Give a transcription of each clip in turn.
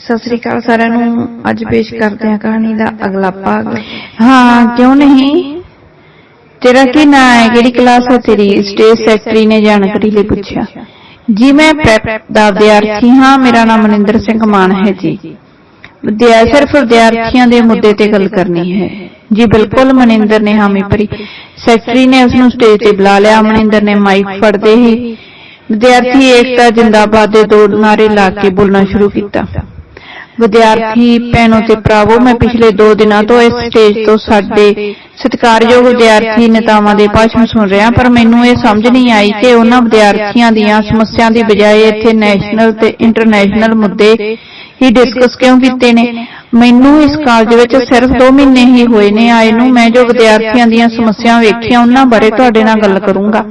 ਸਤਿ ਸ੍ਰੀ ਅਕਾਲ ਸਾਰਿਆਂ ਨੂੰ। ਅੱਜ ਪੇਸ਼ ਕਰਦੇ ਹਾਂ ਕਹਾਣੀ ਦਾ ਅਗਲਾ ਭਾਗ। ਹਾਂ ਕਿਉਂ ਨਹੀਂ? ਤੇਰਾ ਕੀ ਨਾਂ ਹੈ? ਕਿਹੜੀ ਕਲਾਸ ਹੈ ਤੇਰੀ? ਸਟੇਜ ਸੈਕਟਰੀ ਨੇ ਜਾਣਕਾਰੀ ਲਈ ਪੁੱਛਿਆ। ਜੀ ਮੈਂ ਪ੍ਰੈਪ ਦਾ ਵਿਦਿਆਰਥੀ ਹਾਂ। ਮੇਰਾ ਨਾਮ ਮਨਿੰਦਰ ਸਿੰਘ ਮਾਨ ਹੈ ਜੀ। ਵਿਦਿਆ ਸਿਰਫ ਵਿਦਿਆਰਥੀਆਂ ਦੇ ਮੁੱਦੇ ਤੇ ਗੱਲ ਕਰਨੀ ਹੈ। ਜੀ ਬਿਲਕੁਲ ਮਨਿੰਦਰ ਨੇ ਹਾਮੀ ਭਰੀ। ਸੈਕਟਰੀ ਨੇ ਉਸ ਨੂੰ ਸਟੇਜ ਤੇ ਬੁਲਾ ਲਿਆ। ਮਨਿੰਦਰ ਨੇ ਮਾਈਕ ਫੜਦੇ ਹੀ ਵਿਦਿਆਰਥੀ ਏਕਤਾ ਜਿੰਦਾਬਾਦ ਦੇ ਦੋ ਨਾਰੇ ਲਾ ਕੇ ਬੋਲਣਾ ਸ਼ੁਰੂ ਕੀਤਾ ਵਿਦਿਆਰਥੀ ਭੈਣੋ ਤੇ ਭਰਾਵੋ ਮੈਂ ਪਿਛਲੇ 2 ਦਿਨਾਂ ਤੋਂ ਇਸ ਸਟੇਜ ਤੋਂ ਸਾਡੇ ਸਤਿਕਾਰਯੋਗ ਵਿਦਿਆਰਥੀ ਨੇਤਾਵਾਂ ਦੇ ਭਾਸ਼ਣ ਸੁਣ ਰਿਹਾ ਪਰ ਮੈਨੂੰ ਇਹ ਸਮਝ ਨਹੀਂ ਆਈ ਕਿ ਉਹਨਾਂ ਵਿਦਿਆਰਥੀਆਂ ਦੀਆਂ ਸਮੱਸਿਆਵਾਂ ਦੀ ਬਜਾਏ ਇੱਥੇ ਨੈਸ਼ਨਲ ਤੇ ਇੰਟਰਨੈਸ਼ਨਲ ਮੁੱਦੇ ਹੀ ਡਿਸਕਸ ਕਿਉਂ ਕੀਤੇ ਨੇ? ਮੈਨੂੰ ਇਸ ਕਾਲਜ ਵਿੱਚ ਸਿਰਫ 2 ਮਹੀਨੇ ਹੀ ਹੋਏ ਨੇ ਆਏ ਨੂੰ ਮੈਂ ਜੋ ਵਿਦਿਆਰਥੀਆਂ ਦੀਆਂ ਸਮੱਸਿਆਵਾਂ ਵੇਖੀਆਂ ਉਹਨਾਂ ਬਾਰੇ ਤੁਹਾਡੇ ਨਾਲ ਗੱਲ ਕਰੂੰਗਾ।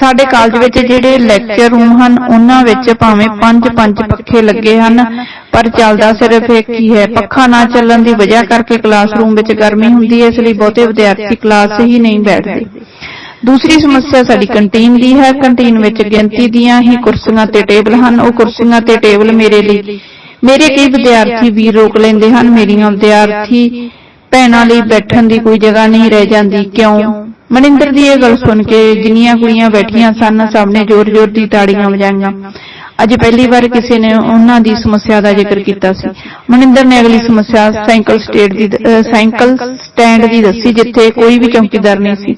ਸਾਡੇ ਕਾਲਜ ਵਿੱਚ ਜਿਹੜੇ ਲੈਕਚਰ ਰੂਮ ਹਨ ਉਹਨਾਂ ਵਿੱਚ ਭਾਵੇਂ 5-5 ਪੱਖੇ ਲੱਗੇ ਹਨ ਪਰ ਚੱਲਦਾ ਸਿਰਫ ਇੱਕ ਹੀ ਹੈ ਪੱਖਾ ਨਾ ਚੱਲਣ ਦੀ ਵਜ੍ਹਾ ਕਰਕੇ ਕਲਾਸਰੂਮ ਵਿੱਚ ਗਰਮੀ ਹੁੰਦੀ ਹੈ ਇਸ ਲਈ ਬਹੁਤੇ ਵਿਦਿਆਰਥੀ ਕਲਾਸ ਹੀ ਨਹੀਂ ਬੈਠਦੇ। ਦੂਸਰੀ ਸਮੱਸਿਆ ਸਾਡੀ ਕੰਟੀਨ ਦੀ ਹੈ ਕੰਟੀਨ ਵਿੱਚ ਗਿਣਤੀ ਦੀਆਂ ਹੀ ਕੁਰਸੀਆਂ ਤੇ ਟੇਬਲ ਹਨ ਉਹ ਕੁਰਸੀਆਂ ਤੇ ਟੇਬਲ ਮੇਰੇ ਲਈ। ਮੇਰੇ ਕਈ ਵਿਦਿਆਰਥੀ ਵੀ ਰੋਕ ਲੈਂਦੇ ਹਨ ਮੇਰੀਆਂ ਵਿਦਿਆਰਥੀ ਭੈਣਾਂ ਲਈ ਬੈਠਣ ਦੀ ਕੋਈ ਜਗ੍ਹਾ ਨਹੀਂ ਰਹਿ ਜਾਂਦੀ ਕਿਉਂ ਮਨਿੰਦਰ ਦੀ ਇਹ ਗੱਲ ਸੁਣ ਕੇ ਜਿੰਨੀਆਂ ਕੁੜੀਆਂ ਬੈਠੀਆਂ ਸਨ ਸਭ ਨੇ ਜ਼ੋਰ-ਜ਼ੋਰ ਦੀ ਤਾੜੀਆਂ ਵਜਾਈਆਂ। ਅੱਜ ਪਹਿਲੀ ਵਾਰ ਕਿਸੇ ਨੇ ਉਹਨਾਂ ਦੀ ਸਮੱਸਿਆ ਦਾ ਜ਼ਿਕਰ ਕੀਤਾ ਸੀ। ਮਨਿੰਦਰ ਨੇ ਅਗਲੀ ਸਮੱਸਿਆ ਸਾਈਕਲ ਸਟੇਟ ਦੀ ਸਾਈਕਲ ਸਟੈਂਡ ਦੀ ਦੱਸੀ, ਜਿੱਥੇ ਕੋਈ ਵੀ ਚੌਕੀਦਾਰ ਨਹੀਂ ਸੀ।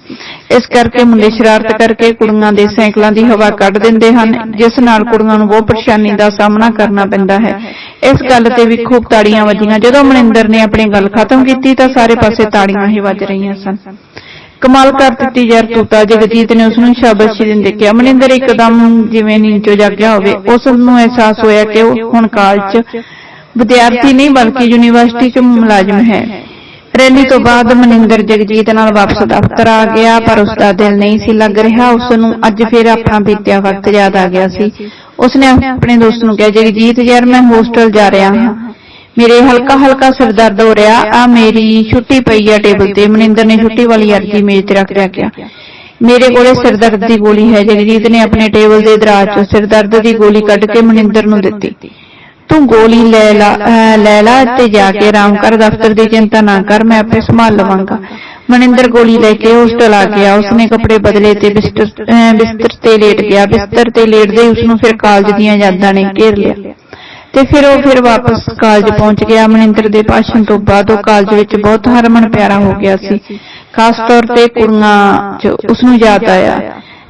ਇਸ ਕਰਕੇ ਮੁੰਡੇ ਸ਼ਰਾਰਤ ਕਰਕੇ ਕੁੜੀਆਂ ਦੇ ਸਾਈਕਲਾਂ ਦੀ ਹਵਾ ਕੱਢ ਦਿੰਦੇ ਹਨ, ਜਿਸ ਨਾਲ ਕੁੜੀਆਂ ਨੂੰ ਬਹੁਤ ਪਰੇਸ਼ਾਨੀ ਦਾ ਸਾਹਮਣਾ ਕਰਨਾ ਪੈਂਦਾ ਹੈ। ਇਸ ਗੱਲ ਤੇ ਵੀ ਖੂਬ ਤਾੜੀਆਂ ਵੱਜੀਆਂ। ਜਦੋਂ ਮਨਿੰਦਰ ਨੇ ਆਪਣੀ ਗੱਲ ਖਤਮ ਕੀਤੀ ਤਾਂ ਸਾਰੇ ਪਾਸੇ ਤਾੜੀਆਂ ਹੀ ਵੱਜ ਰਹੀਆਂ ਸਨ। ਕਮਾਲ ਕਰ ਦਿੱਤੀ ਯਾਰ ਤੂੰ ਤਾਂ ਜਗਜੀਤ ਨੇ ਉਸ ਨੂੰ ਸ਼ਾਬਾਸ਼ੀ ਦਿੰਦੇ ਕਿਹਾ। ਮਨਿੰਦਰ ਇੱਕਦਮ ਜਿਵੇਂ ਨੀਂਚੋ ਜਾਗਿਆ ਹੋਵੇ ਉਸ ਨੂੰ ਅਹਿਸਾਸ ਹੋਇਆ ਕਿ ਉਹ ਹੁਣ ਕਾਲਜ 'ਚ ਵਿਦਿਆਰਥੀ ਨਹੀਂ ਬਲਕਿ ਯੂਨੀਵਰਸਿਟੀ 'ਚ ਮੁਲਾਜ਼ਮ ਹੈ। ਰੈਲੀ ਤੋਂ ਬਾਅਦ ਮਨਿੰਦਰ ਜਗਜੀਤ ਨਾਲ ਵਾਪਸ ਦਫ਼ਤਰ ਆ ਗਿਆ ਪਰ ਉਸ ਦਾ ਦਿਲ ਨਹੀਂ ਸੀ ਲੱਗ ਰਿਹਾ ਉਸ ਨੂੰ ਅੱਜ ਫਿਰ ਆਪਣਾ ਬੀਤਿਆ ਵਕਤ ਯਾਦ ਆ ਗਿਆ ਸੀ। ਉਸ ਨੇ ਆਪਣੇ ਦੋਸਤ ਨੂੰ ਕਿਹਾ ਜਗਜੀਤ ਯਾਰ ਮੈਂ ਹੋਸਟਲ ਜਾ ਰਿਹਾ ਹਾਂ। ਮੇਰੇ ਹਲਕਾ ਹਲਕਾ ਸਿਰ ਦਰਦ ਹੋ ਰਿਹਾ। ਆ ਮੇਰੀ ਛੁੱਟੀ ਪਈ ਆ ਟੇਬਲ ਤੇ। ਮਨਿੰਦਰ ਨੇ ਛੁੱਟੀ ਵਾਲੀ ਅਰਜੀ ਮੇਜ਼ ਤੇ ਰੱਖ ਲਿਆ ਮੇਰੇ ਕੋਲੇ ਸਿਰ ਦਰਦ ਦੀ ਗੋਲੀ ਹੈ ਜਗਜੀਤ ਨੇ ਆਪਣੇ ਟੇਬਲ ਦੇ ਦਰਾਜ਼ ਚੋਂ ਸਿਰ ਦਰਦ ਦੀ ਗੋਲੀ ਕੱਢ ਕੇ ਮਨਿੰਦਰ ਨੂੰ ਦਿੱਤੀ। ਤੂੰ ਗੋਲੀ ਲੈ ਲਾ ਲੈ ਲਾ ਤੇ ਜਾ ਕੇ ਆਰਾਮ ਕਰ ਦਫ਼ਤਰ ਦੀ ਚਿੰਤਾ ਨਾ ਕਰ ਮੈਂ ਆਪੇ ਸੰਭਾਲ ਲਵਾਂਗਾ। ਮਨਿੰਦਰ ਗੋਲੀ ਲੈ ਕੇ ਹੋਸਟਲ ਆ ਗਿਆ। ਉਸਨੇ ਕੱਪੜੇ ਬਦਲੇ ਤੇ ਬਿਸਤਰ ਤੇ ਲੇਟ ਗਿਆ। ਬਿਸਤਰ ਤੇ ਲੇਟਦੇ ਹੀ ਉਸਨੂੰ ਫਿਰ ਕਾਲਜ ਦੀਆਂ ਯਾਦਾਂ ਨੇ ਘੇਰ ਲਿਆ ਤੇ ਫਿਰ ਉਹ ਫਿਰ ਵਾਪਸ ਕਾਲਜ ਪਹੁੰਚ ਗਿਆ। ਮਨਿੰਦਰ ਦੇ ਭਾਸ਼ਣ ਤੋਂ ਬਾਅਦ ਉਹ ਕਾਲਜ ਵਿੱਚ ਬਹੁਤ ਹਰਮਨ ਪਿਆਰਾ ਹੋ ਗਿਆ ਸੀ। ਖਾਸ ਤੌਰ ਤੇ ਕੁੜੀਆਂ ਚ ਉਸ ਨੂੰ ਯਾਦ ਆਇਆ।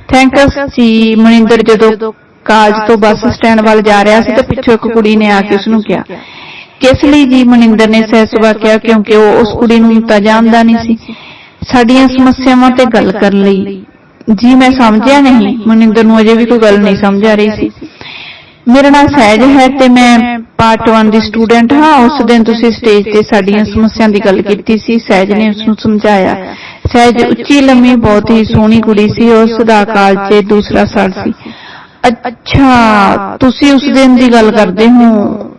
ਥੈਂਕਸ ਸੀ ਮਨਿੰਦਰ ਜਦੋਂ ਕਾਲਜ ਤੋਂ ਬੱਸ ਸਟੈਂਡ ਵੱਲ ਜਾ ਰਿਹਾ ਸੀ ਤਾਂ ਪਿੱਛੋਂ ਇੱਕ ਕੁੜੀ ਨੇ ਆ ਕੇ ਉਸ ਨੂੰ ਕਿਹਾ। ਕਿਸ ਲਈ ਜੀ ਮਨਿੰਦਰ ਨੇ ਸਹਿਸਵਾ ਕਿਹਾ? ਕਿਉਂਕਿ ਉਹ ਉਸ ਕੁੜੀ ਨੂੰ ਤਾਂ ਜਾਣਦਾ ਨਹੀਂ ਸੀ। ਸਾਡੀਆਂ ਸਮੱਸਿਆਵਾਂ ਤੇ ਗੱਲ ਕਰਨ ਲਈ। ਜੀ ਮੈਂ ਸਮਝਿਆ ਨਹੀਂ ਮਨਿੰਦਰ ਨੂੰ ਅਜੇ ਵੀ ਕੋਈ ਗੱਲ ਨਹੀਂ। ਸਮਝ ਆ ਰਹੀ ਸੀ ਮੇਰਾ ਨਾਮ ਸਹਿਜ ਹੈ ਤੇ ਮੈਂ ਪਾਰਟ 1 ਦੀ ਸਟੂਡੈਂਟ ਹਾਂ। ਉਸ ਦਿਨ ਤੁਸੀਂ ਸਟੇਜ ਤੇ ਸਾਡੀਆਂ ਸਮੱਸਿਆਵਾਂ ਦੀ ਗੱਲ ਕੀਤੀ ਸੀ। ਸਹਿਜ ਨੇ ਉਸ ਨੂੰ ਸਮਝਾਇਆ। ਸਹਿਜ ਉੱਚੀ ਲੰਮੀ ਬਹੁਤ ਹੀ ਸੋਹਣੀ ਕੁੜੀ ਸੀ। ਉਸ ਦਾ ਕਾਲ 'ਚ ਦੂਸਰਾ ਸਾਲ ਸੀ। ਅੱਛਾ ਤੁਸੀਂ ਉਸ ਦਿਨ ਦੀ ਗੱਲ ਕਰਦੇ ਹੋ।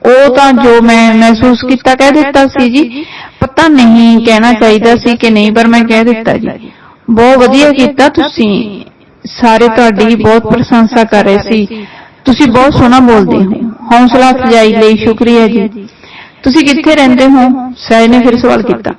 ਉਹ ਤਾਂ ਜੋ ਮੈਂ ਮਹਿਸੂਸ ਕੀਤਾ ਕਹਿ ਦਿੱਤਾ ਸੀ ਜੀ। ਪਤਾ ਨਹੀਂ ਕਹਿਣਾ ਚਾਹੀਦਾ ਸੀ ਕਿ ਨਹੀਂ ਪਰ ਮੈਂ ਕਹਿ ਦਿੱਤਾ ਜੀ। ਬਹੁਤ ਵਧੀਆ ਕੀਤਾ ਤੁਸੀਂ। ਸਾਰੇ ਤੁਹਾਡੀ ਬਹੁਤ ਪ੍ਰਸ਼ੰਸਾ ਕਰ ਰਹੇ ਸੀ। ਤੁਸੀਂ ਬਹੁਤ ਸੋਹਣਾ ਬੋਲਦੇ ਹੋ। ਹੌਸਲਾ ਅਫਜ਼ਾਈ ਲਈ ਸ਼ੁਕਰੀਆ ਜੀ। ਤੁਸੀਂ ਕਿੱਥੇ ਰਹਿੰਦੇ ਹੋ? ਸਹਿਜ ਨੇ ਫਿਰ ਸਵਾਲ ਕੀਤਾ।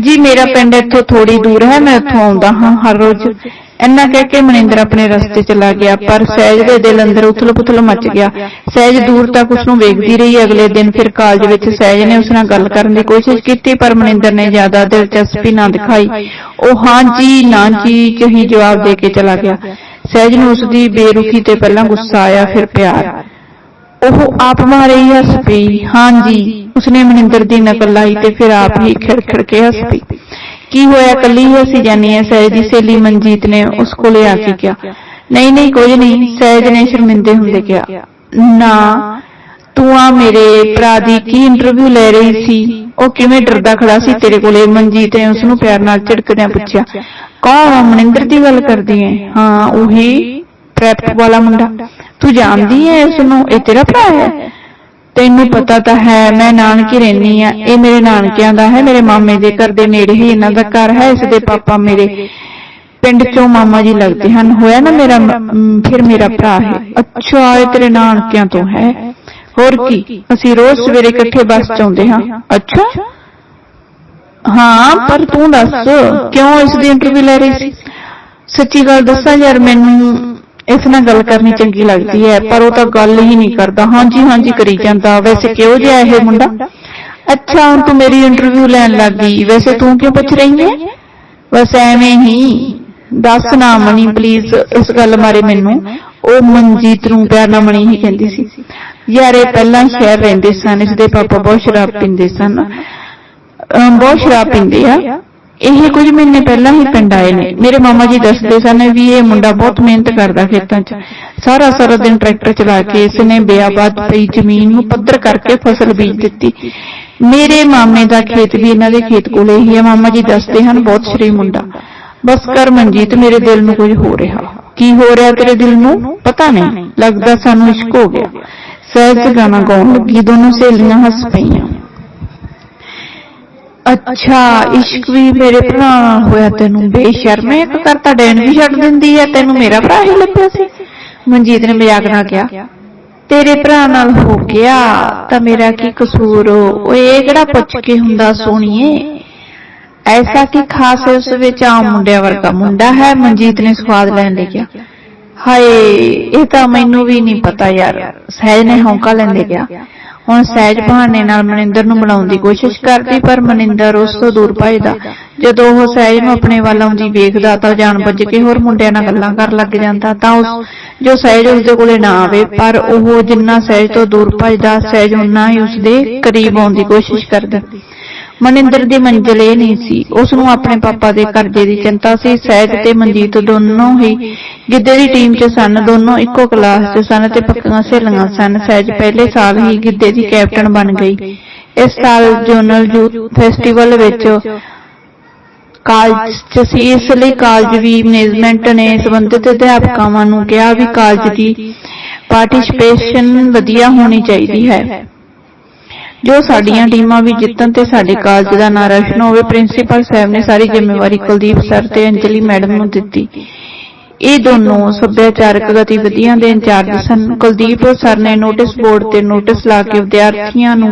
ਜੀ, ਮੇਰਾ ਪਿੰਡ ਇੱਥੋਂ ਥੋੜੀ ਦੂਰ ਹੈ, ਮੈਂ ਇੱਥੋਂ ਆਉਂਦਾ ਹਾਂ ਹਰ ਰੋਜ਼। ਇੰਨਾ ਕਹਿ ਕੇ ਮਨਿੰਦਰ ਆਪਣੇ ਰਸਤੇ ਚਲਾ ਗਿਆ, ਪਰ ਸਹਿਜ ਦੇ ਦਿਲ ਅੰਦਰ ਉਥਲ-ਪੁਥਲ ਮਚ ਗਿਆ। ਸਹਿਜ ਦੂਰ ਤੱਕ ਉਸ ਨੂੰ ਵੇਖਦੀ ਰਹੀ। ਅਗਲੇ ਦਿਨ ਫਿਰ ਕਾਲਜ ਵਿੱਚ ਸਹਿਜ ਨੇ ਉਸ ਨਾਲ ਗੱਲ ਕਰਨ ਦੀ ਕੋਸ਼ਿਸ਼ ਕੀਤੀ, ਪਰ ਮਨਿੰਦਰ ਨੇ ਜ਼ਿਆਦਾ ਦਿਲਚਸਪੀ ਨਾ ਦਿਖਾਈ। ਉਹ, ਹਾਂ ਜੀ, ਨਾ ਜੀ, ਚ ਹੀ ਜਵਾਬ ਦੇ ਕੇ ਚਲਾ ਗਿਆ। ਸਹਿਜ ਨੂੰ ਉਸ ਦੀ ਬੇਰੁਖੀ ਤੇ ਪਹਿਲਾਂ ਗੁੱਸਾ ਆਇਆ, ਫਿਰ ਪਿਆਰ। ਉਹ ਆਪ ਮਾਰੇ ਹੱਸ ਪਈ ਹਾਂ ਉਸਨੇ ਮਨਿੰਦਰ ਦੀ ਨਕਲ ਲਾਈ ਤੇ ਫਿਰ ਆਪ ਹੀ ਖਿੜਖਿੜ ਕੇ ਹੱਸ ਪਈ ਕੀ ਹੋਇਆ ਕੱਲੀ ਹੀ ਹੱਸੀ ਜਾਨੀ ਹੈ? ਸਹਿਜ ਦੀ ਸਹੇਲੀ ਮਨਜੀਤ ਨੇ ਉਸ ਕੋਲੇ ਆ ਕੇ ਕਿਹਾ, ਨਹੀਂ ਨਹੀਂ, ਕੁਝ ਨਹੀਂ। ਸਹਿਜ ਨੇ ਸ਼ਰਮਿੰਦੇ ਹੁੰਦੇ ਕਿਹਾ, ਨਾ, ਤੂੰ ਆ ਮੇਰੇ ਭਰਾ ਦੀ ਕੀ ਇੰਟਰਵਿਊ ਲੈ ਰਹੀ ਸੀ? ਉਹ ਕਿਵੇਂ ਡਰਦਾ ਖੜਾ ਸੀ ਤੇਰੇ ਕੋਲੇ? ਮਨਜੀਤ ਨੇ ਉਸ ਨੂੰ ਪਿਆਰ ਨਾਲ ਝਿੜਕਦਿਆਂ ਪੁੱਛਿਆ ਕੌਣ ਮਨਿੰਦਰ ਦੀ ਗੱਲ ਕਰਦੀ ਹੈ ਹਾਂ, ਉਹੀ ਪ੍ਰੈਪ ਵਾਲਾ ਮੁੰਡਾ। ਤੂੰ ਜਾਣਦੀ ਹੈ ਇਸ ਨੂੰ ਇਹ ਤੇਰਾ ਭਰਾ ਹੈ? ਤੈਨੂੰ ਪਤਾ ਤਾਂ ਹੈ, ਮੈਂ ਨਾਨਕੀ ਰਹਿਨੀ ਆ। ਇਹ ਮੇਰੇ ਨਾਨਕਿਆਂ ਦਾ ਹੈ, ਮੇਰੇ ਮਾਮੇ ਦੇ ਘਰ ਦੇ ਨੇੜੇ ਹੀ ਇਹਨਾਂ ਦਾ ਘਰ ਹੈ, ਇਸ ਦੇ ਪਾਪਾ ਮੇਰੇ ਪਿੰਡ ਚੋਂ ਮਾਮਾ ਜੀ ਲੱਗਦੇ ਹਨ। ਹੋਇਆ ਨਾ ਮੇਰਾ ਫਿਰ ਮੇਰਾ ਭਰਾ ਹੈ। ਅੱਛਾ, ਇਹ ਤੇਰੇ ਨਾਨਕਿਆਂ ਤੋਂ ਹੈ। ਹੋਰ ਕੀ? ਅਸੀਂ ਰੋਜ਼ ਸਵੇਰੇ ਇਕੱਠੇ ਬੱਸ 'ਚ ਆਉਂਦੇ ਹਾਂ। ਅੱਛਾ। ਹਾਂ ਪਰ ਤੂੰ ਦੱਸ ਕਿਉਂ ਇਸ ਦੀ ਇੰਟਰਵਿਊ ਲੈ ਰਹੀ ਸੀ? ਸੱਚੀ ਗੱਲ ਦੱਸਾਂ ਯਾਰ ਮੈਨੂੰ ਇਸ ਨਾਲ ਗੱਲ ਕਰਨੀ ਚੰਗੀ ਲੱਗਦੀ ਹੈ ਪਰ ਉਹ ਤਾਂ ਗੱਲ ਹੀ ਨਹੀਂ ਕਰਦਾ। ਹਾਂਜੀ ਹਾਂਜੀ ਕਰੀ ਜਾਂਦਾ। ਵੈਸੇ ਕਿਹੋ ਜਿਹਾ ਇਹ ਮੁੰਡਾ? ਅੱਛਾ ਹੁਣ ਤੂੰ ਮੇਰੀ ਇੰਟਰਵਿਊ ਲੈਣ ਲੱਗ। ਗਈ ਵੈਸੇ ਤੂੰ ਕਿਉਂ ਪੁੱਛ ਰਹੀ ਹੈ? ਬਸ ਐਵੇਂ ਹੀ। ਦੱਸ ਨਾ ਮਣੀ ਪਲੀਜ਼ ਇਸ ਗੱਲ ਬਾਰੇ ਮੈਨੂੰ। ਉਹ ਮਨਜੀਤ ਨੂੰ ਪਿਆਰ ਨਾਲ ਮਣੀ ਹੀ ਕਹਿੰਦੀ ਸੀ। ਯਾਰ ਇਹ ਪਹਿਲਾਂ ਸ਼ਹਿਰ ਰਹਿੰਦੇ ਸਨ ਇਸਦੇ ਪਾਪਾ ਬਹੁਤ ਸ਼ਰਾਬ ਪੀਂਦੇ ਸਨ। ਬਹੁਤ ਸ਼ਰਾਬ ਪੀਂਦੇ ਆ। ਇਹ ਕੁਝ ਮਹੀਨੇ ਪਹਿਲਾਂ ਹੀ ਪਿੰਡ ਆਏ ਨੇ। ਮੇਰੇ ਮਾਮਾ ਜੀ ਦੱਸਦੇ ਸਨ ਵੀ ਇਹ ਮੁੰਡਾ ਬਹੁਤ ਮਿਹਨਤ ਕਰਦਾ ਖੇਤਾਂ 'ਚ। ਸਾਰਾ ਸਾਰਾ ਦਿਨ ਟਰੈਕਟਰ ਚਲਾ ਕੇ ਇਸਨੇ ਬਿਆਬਾਦ ਪਈ ਜ਼ਮੀਨ ਨੂੰ ਪੱਧਰ ਕਰਕੇ ਫਸਲ ਬੀਜ ਦਿੱਤੀ। ਮੇਰੇ ਮਾਮੇ ਦਾ ਖੇਤ ਵੀ ਇਹਨਾਂ ਦੇ ਖੇਤ ਕੋਲੇ ਹੀ ਹੈ ਮਾਮਾ ਜੀ ਦੱਸਦੇ ਹਨ ਬਹੁਤ ਸ਼ਰੀਫ ਮੁੰਡਾ। ਬਸ ਕਰ ਮਨਜੀਤ ਮੇਰੇ ਦਿਲ ਨੂੰ ਕੁਝ ਹੋ ਰਿਹਾ। ਕੀ ਹੋ ਰਿਹਾ ਤੇਰੇ ਦਿਲ ਨੂੰ? ਪਤਾ ਨਹੀਂ। ਲੱਗਦਾ ਸਾਨੂੰ ਇਸ਼ਕ ਹੋ ਗਿਆ। ਸਹਿਜ ਗਾਣਾ ਗਾਉਣ ਲੱਗੀ। ਦੋਨੋਂ ਸਹੇਲੀਆਂ ਹੱਸ ਪਈਆਂ। ਅੱਛਾ, ਇਸ਼ਕ ਵੀ ਮੇਰੇ ਭਰਾ ਨਾਲ ਹੋਇਆ ਤੈਨੂੰ, ਬੇਸ਼ਰਮੇ ਇੱਕ ਕਰਤਾ ਡੈਣ ਵੀ ਛੱਡ ਦਿੰਦੀ ਹੈ, ਤੈਨੂੰ ਮੇਰਾ ਭਰਾ ਹੀ ਲੱਭਿਆ ਸੀ। ਮਨਜੀਤ ਨੇ ਮਜ਼ਾਕ ਨਾਲ ਕਿਹਾ, ਤੇਰੇ ਭਰਾ ਨਾਲ ਹੋ ਗਿਆ, ਤਾਂ ਮੇਰਾ ਕੀ ਕਸੂਰ? ਓਏ, ਇਹ ਕਿਹੜਾ ਪੁੱਛ ਕੇ ਹੁੰਦਾ ਸੋਣੀਏ ਐਸਾ ਕੀ ਖਾਸ ਹੈ ਉਸ ਵਿੱਚ? ਆਮ ਮੁੰਡਿਆਂ ਵਰਗਾ ਮੁੰਡਾ ਹੈ, ਮਨਜੀਤ ਨੇ ਸਵਾਦ ਲੈਣ ਲਈ ਕਿਹਾ। ਹਾਏ, ਇਹ ਤਾਂ ਮੈਨੂੰ ਵੀ ਨਹੀਂ ਪਤਾ ਯਾਰ, ਸਹਿਜ ਨੇ ਹੌਂਕਾ ਲੈਂਦੇ ਕਿਹਾ। ਹੁਣ ਸਹਿਜ ਬਹਾਨੇ ਨਾਲ ਮਨਿੰਦਰ ਨੂੰ ਬਣਾਉਣ ਦੀ ਕੋਸ਼ਿਸ਼ ਕਰਦੀ, ਪਰ ਮਨਿੰਦਰ ਉਸ ਤੋਂ ਦੂਰ ਭੱਜਦਾ। ਜਦੋਂ ਉਹ ਸਹਿਜ ਨੂੰ ਆਪਣੇ ਵੱਲ ਆਉਂਦੀ ਵੇਖਦਾ ਤਾਂ ਜਾਣ ਬੁੱਝ ਕੇ ਹੋਰ ਮੁੰਡਿਆਂ ਨਾਲ ਗੱਲਾਂ ਕਰਨ ਲੱਗ ਜਾਂਦਾ। ਤਾਂ ਉਸ ਜੋ ਸਹਿਜ ਉਸਦੇ ਕੋਲੇ ਨਾ ਆਵੇ, ਪਰ ਉਹ ਜਿੰਨਾ ਸਹਿਜ ਤੋਂ ਦੂਰ ਭੱਜਦਾ, ਸਹਿਜ ਉਨਾ ਹੀ ਉਸਦੇ ਕਰੀਬ ਆਉਣ ਦੀ ਕੋਸ਼ਿਸ਼ ਕਰਦਾ। ਮਨਿੰਦਰ ਦੀ ਮੰਜ਼ਿਲ ਇਹ ਨਹੀਂ ਸੀ। ਉਸ ਨੂੰ ਆਪਣੇ ਪਾਪਾ ਦੇ ਕਰਜ਼ੇ ਦੀ ਚਿੰਤਾ ਸੀ। ਸਹਿਜ ਤੇ ਮਨਜੀਤ ਦੋਨੋਂ ਹੀ ਗਿੱਧੇ ਦੀ ਟੀਮ 'ਚ ਸਨ। ਦੋਨੋਂ ਇੱਕੋ ਕਲਾਸ 'ਚ ਸਨ ਤੇ ਪੱਕੀਆਂ ਸਹੇਲੀਆਂ ਸਨ। ਸਹਿਜ ਪਹਿਲੇ ਸਾਲ ਹੀ ਗਿੱਧੇ ਦੀ ਕੈਪਟਨ ਬਣ ਗਈ। ਇਸ ਸਾਲ ਜੋਨਲ ਯੂਥ ਫੈਸਟੀਵਲ ਵਿੱਚ ਕਾਲਜ 'ਚ ਸੀ। ਇਸ ਲਈ ਕਾਲਜ ਵੀ ਮੈਨੇਜਮੈਂਟ ਨੇ ਸੰਬੰਧਿਤ ਅਧਿਆਪਕਾਂ ਨੂੰ ਕਿਹਾ ਵੀ ਕਾਲਜ ਦੀ ਪਾਰਟਿਸਿਪੇਸ਼ਨ ਵਧੀਆ ਹੋਣੀ ਚਾਹੀਦੀ ਹੈ। ਜੋ ਸਾਡੀਆਂ ਟੀਮਾਂ ਵੀ ਜਿੱਤਣ ਤੇ ਸਾਡੇ ਕਾਲਜ ਦਾ ਨਾਂ ਰੋਸ਼ਨ ਹੋਵੇ ਪ੍ਰਿੰਸੀਪਲ ਸਾਹਿਬ ਨੇ ਸਾਰੀ ਜ਼ਿੰਮੇਵਾਰੀ ਕੁਲਦੀਪ ਸਰ ਤੇ ਅੰਜਲੀ ਮੈਡਮ ਨੂੰ ਦਿੱਤੀ। ਇਹ ਦੋਨੋਂ ਸੱਭਿਆਚਾਰਕ ਗਤੀਵਿਧੀਆਂ ਦੇ ਇੰਚਾਰਜ ਸਨ। ਕੁਲਦੀਪ ਸਰ ਨੇ ਨੋਟਿਸ ਬੋਰਡ ਤੇ ਨੋਟਿਸ ਲਾ ਕੇ ਵਿਦਿਆਰਥੀਆਂ ਨੂੰ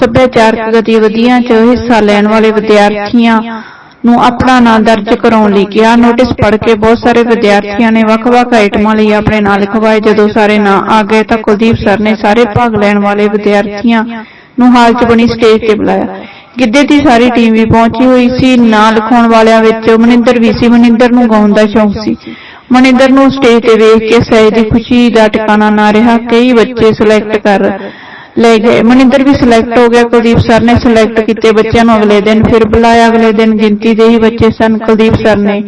ਸੱਭਿਆਚਾਰਕ ਗਤੀਵਿਧੀਆਂ 'ਚ ਹਿੱਸਾ ਲੈਣ ਵਾਲੇ ਵਿਦਿਆਰਥੀਆਂ ਨੂੰ ਆਪਣਾ ਨਾਂ ਦਰਜ ਕਰਾਉਣ ਲਈ ਕਿਹਾ। ਨੋਟਿਸ ਪੜ੍ਹ ਕੇ ਬਹੁਤ ਸਾਰੇ ਵਿਦਿਆਰਥੀਆਂ ਨੇ ਵੱਖ-ਵੱਖ ਆਈਟਮਾਂ ਲਈ ਆਪਣੇ ਨਾਂ ਲਿਖਵਾਏ। ਜਦੋਂ ਸਾਰੇ ਨਾਂ ਆ ਗਏ ਤਾਂ ਕੁਲਦੀਪ ਸਰ ਨੇ ਸਾਰੇ ਭਾਗ ਲੈਣ ਵਾਲੇ ਵਿਦਿਆਰਥੀਆਂ ਨੂੰ ਹਾਲ 'ਚ ਬਣੀ ਸਟੇਜ ਤੇ ਬੁਲਾਇਆ। ਗਿੱਧੇ ਦੀ ਸਾਰੀ ਟੀਮ ਵੀ ਪਹੁੰਚੀ ਹੋਈ ਸੀ। ਨਾਂ ਲਿਖਾਉਣ ਵਾਲਿਆਂ ਵਿੱਚ ਮਨਿੰਦਰ ਵੀ ਸੀ। ਮਨਿੰਦਰ ਨੂੰ ਗਾਉਣ ਦਾ ਸ਼ੌਂਕ ਸੀ। ਮਨਿੰਦਰ ਨੂੰ ਸਟੇਜ ਤੇ ਵੇਖ ਕੇ ਸਹਿਜ ਦੀ ਖੁਸ਼ੀ ਦਾ ਟਿਕਾਣਾ ਨਾ ਰਿਹਾ। ਕਈ ਬੱਚੇ ਸਿਲੈਕਟ ਕਰ ਲੈ ਗਏ। ਮਨਿੰਦਰ ਵੀ ਸਿਲੈਕਟ ਹੋ ਗਿਆ। ਕੁਲਦੀਪ ਸਰ ਨੇ ਸਿਲੈਕਟ ਕੀਤੇ ਬੱਚਿਆਂ ਨੂੰ ਅਗਲੇ ਦਿਨ। ਫਿਰ ਬੁਲਾਇਆ। ਅਗਲੇ ਦਿਨ ਗਿਣਤੀ ਦੇ ਹੀ ਬੱਚੇ ਸਨ। ਕੁਲਦੀਪ ਸਰ ਨੇ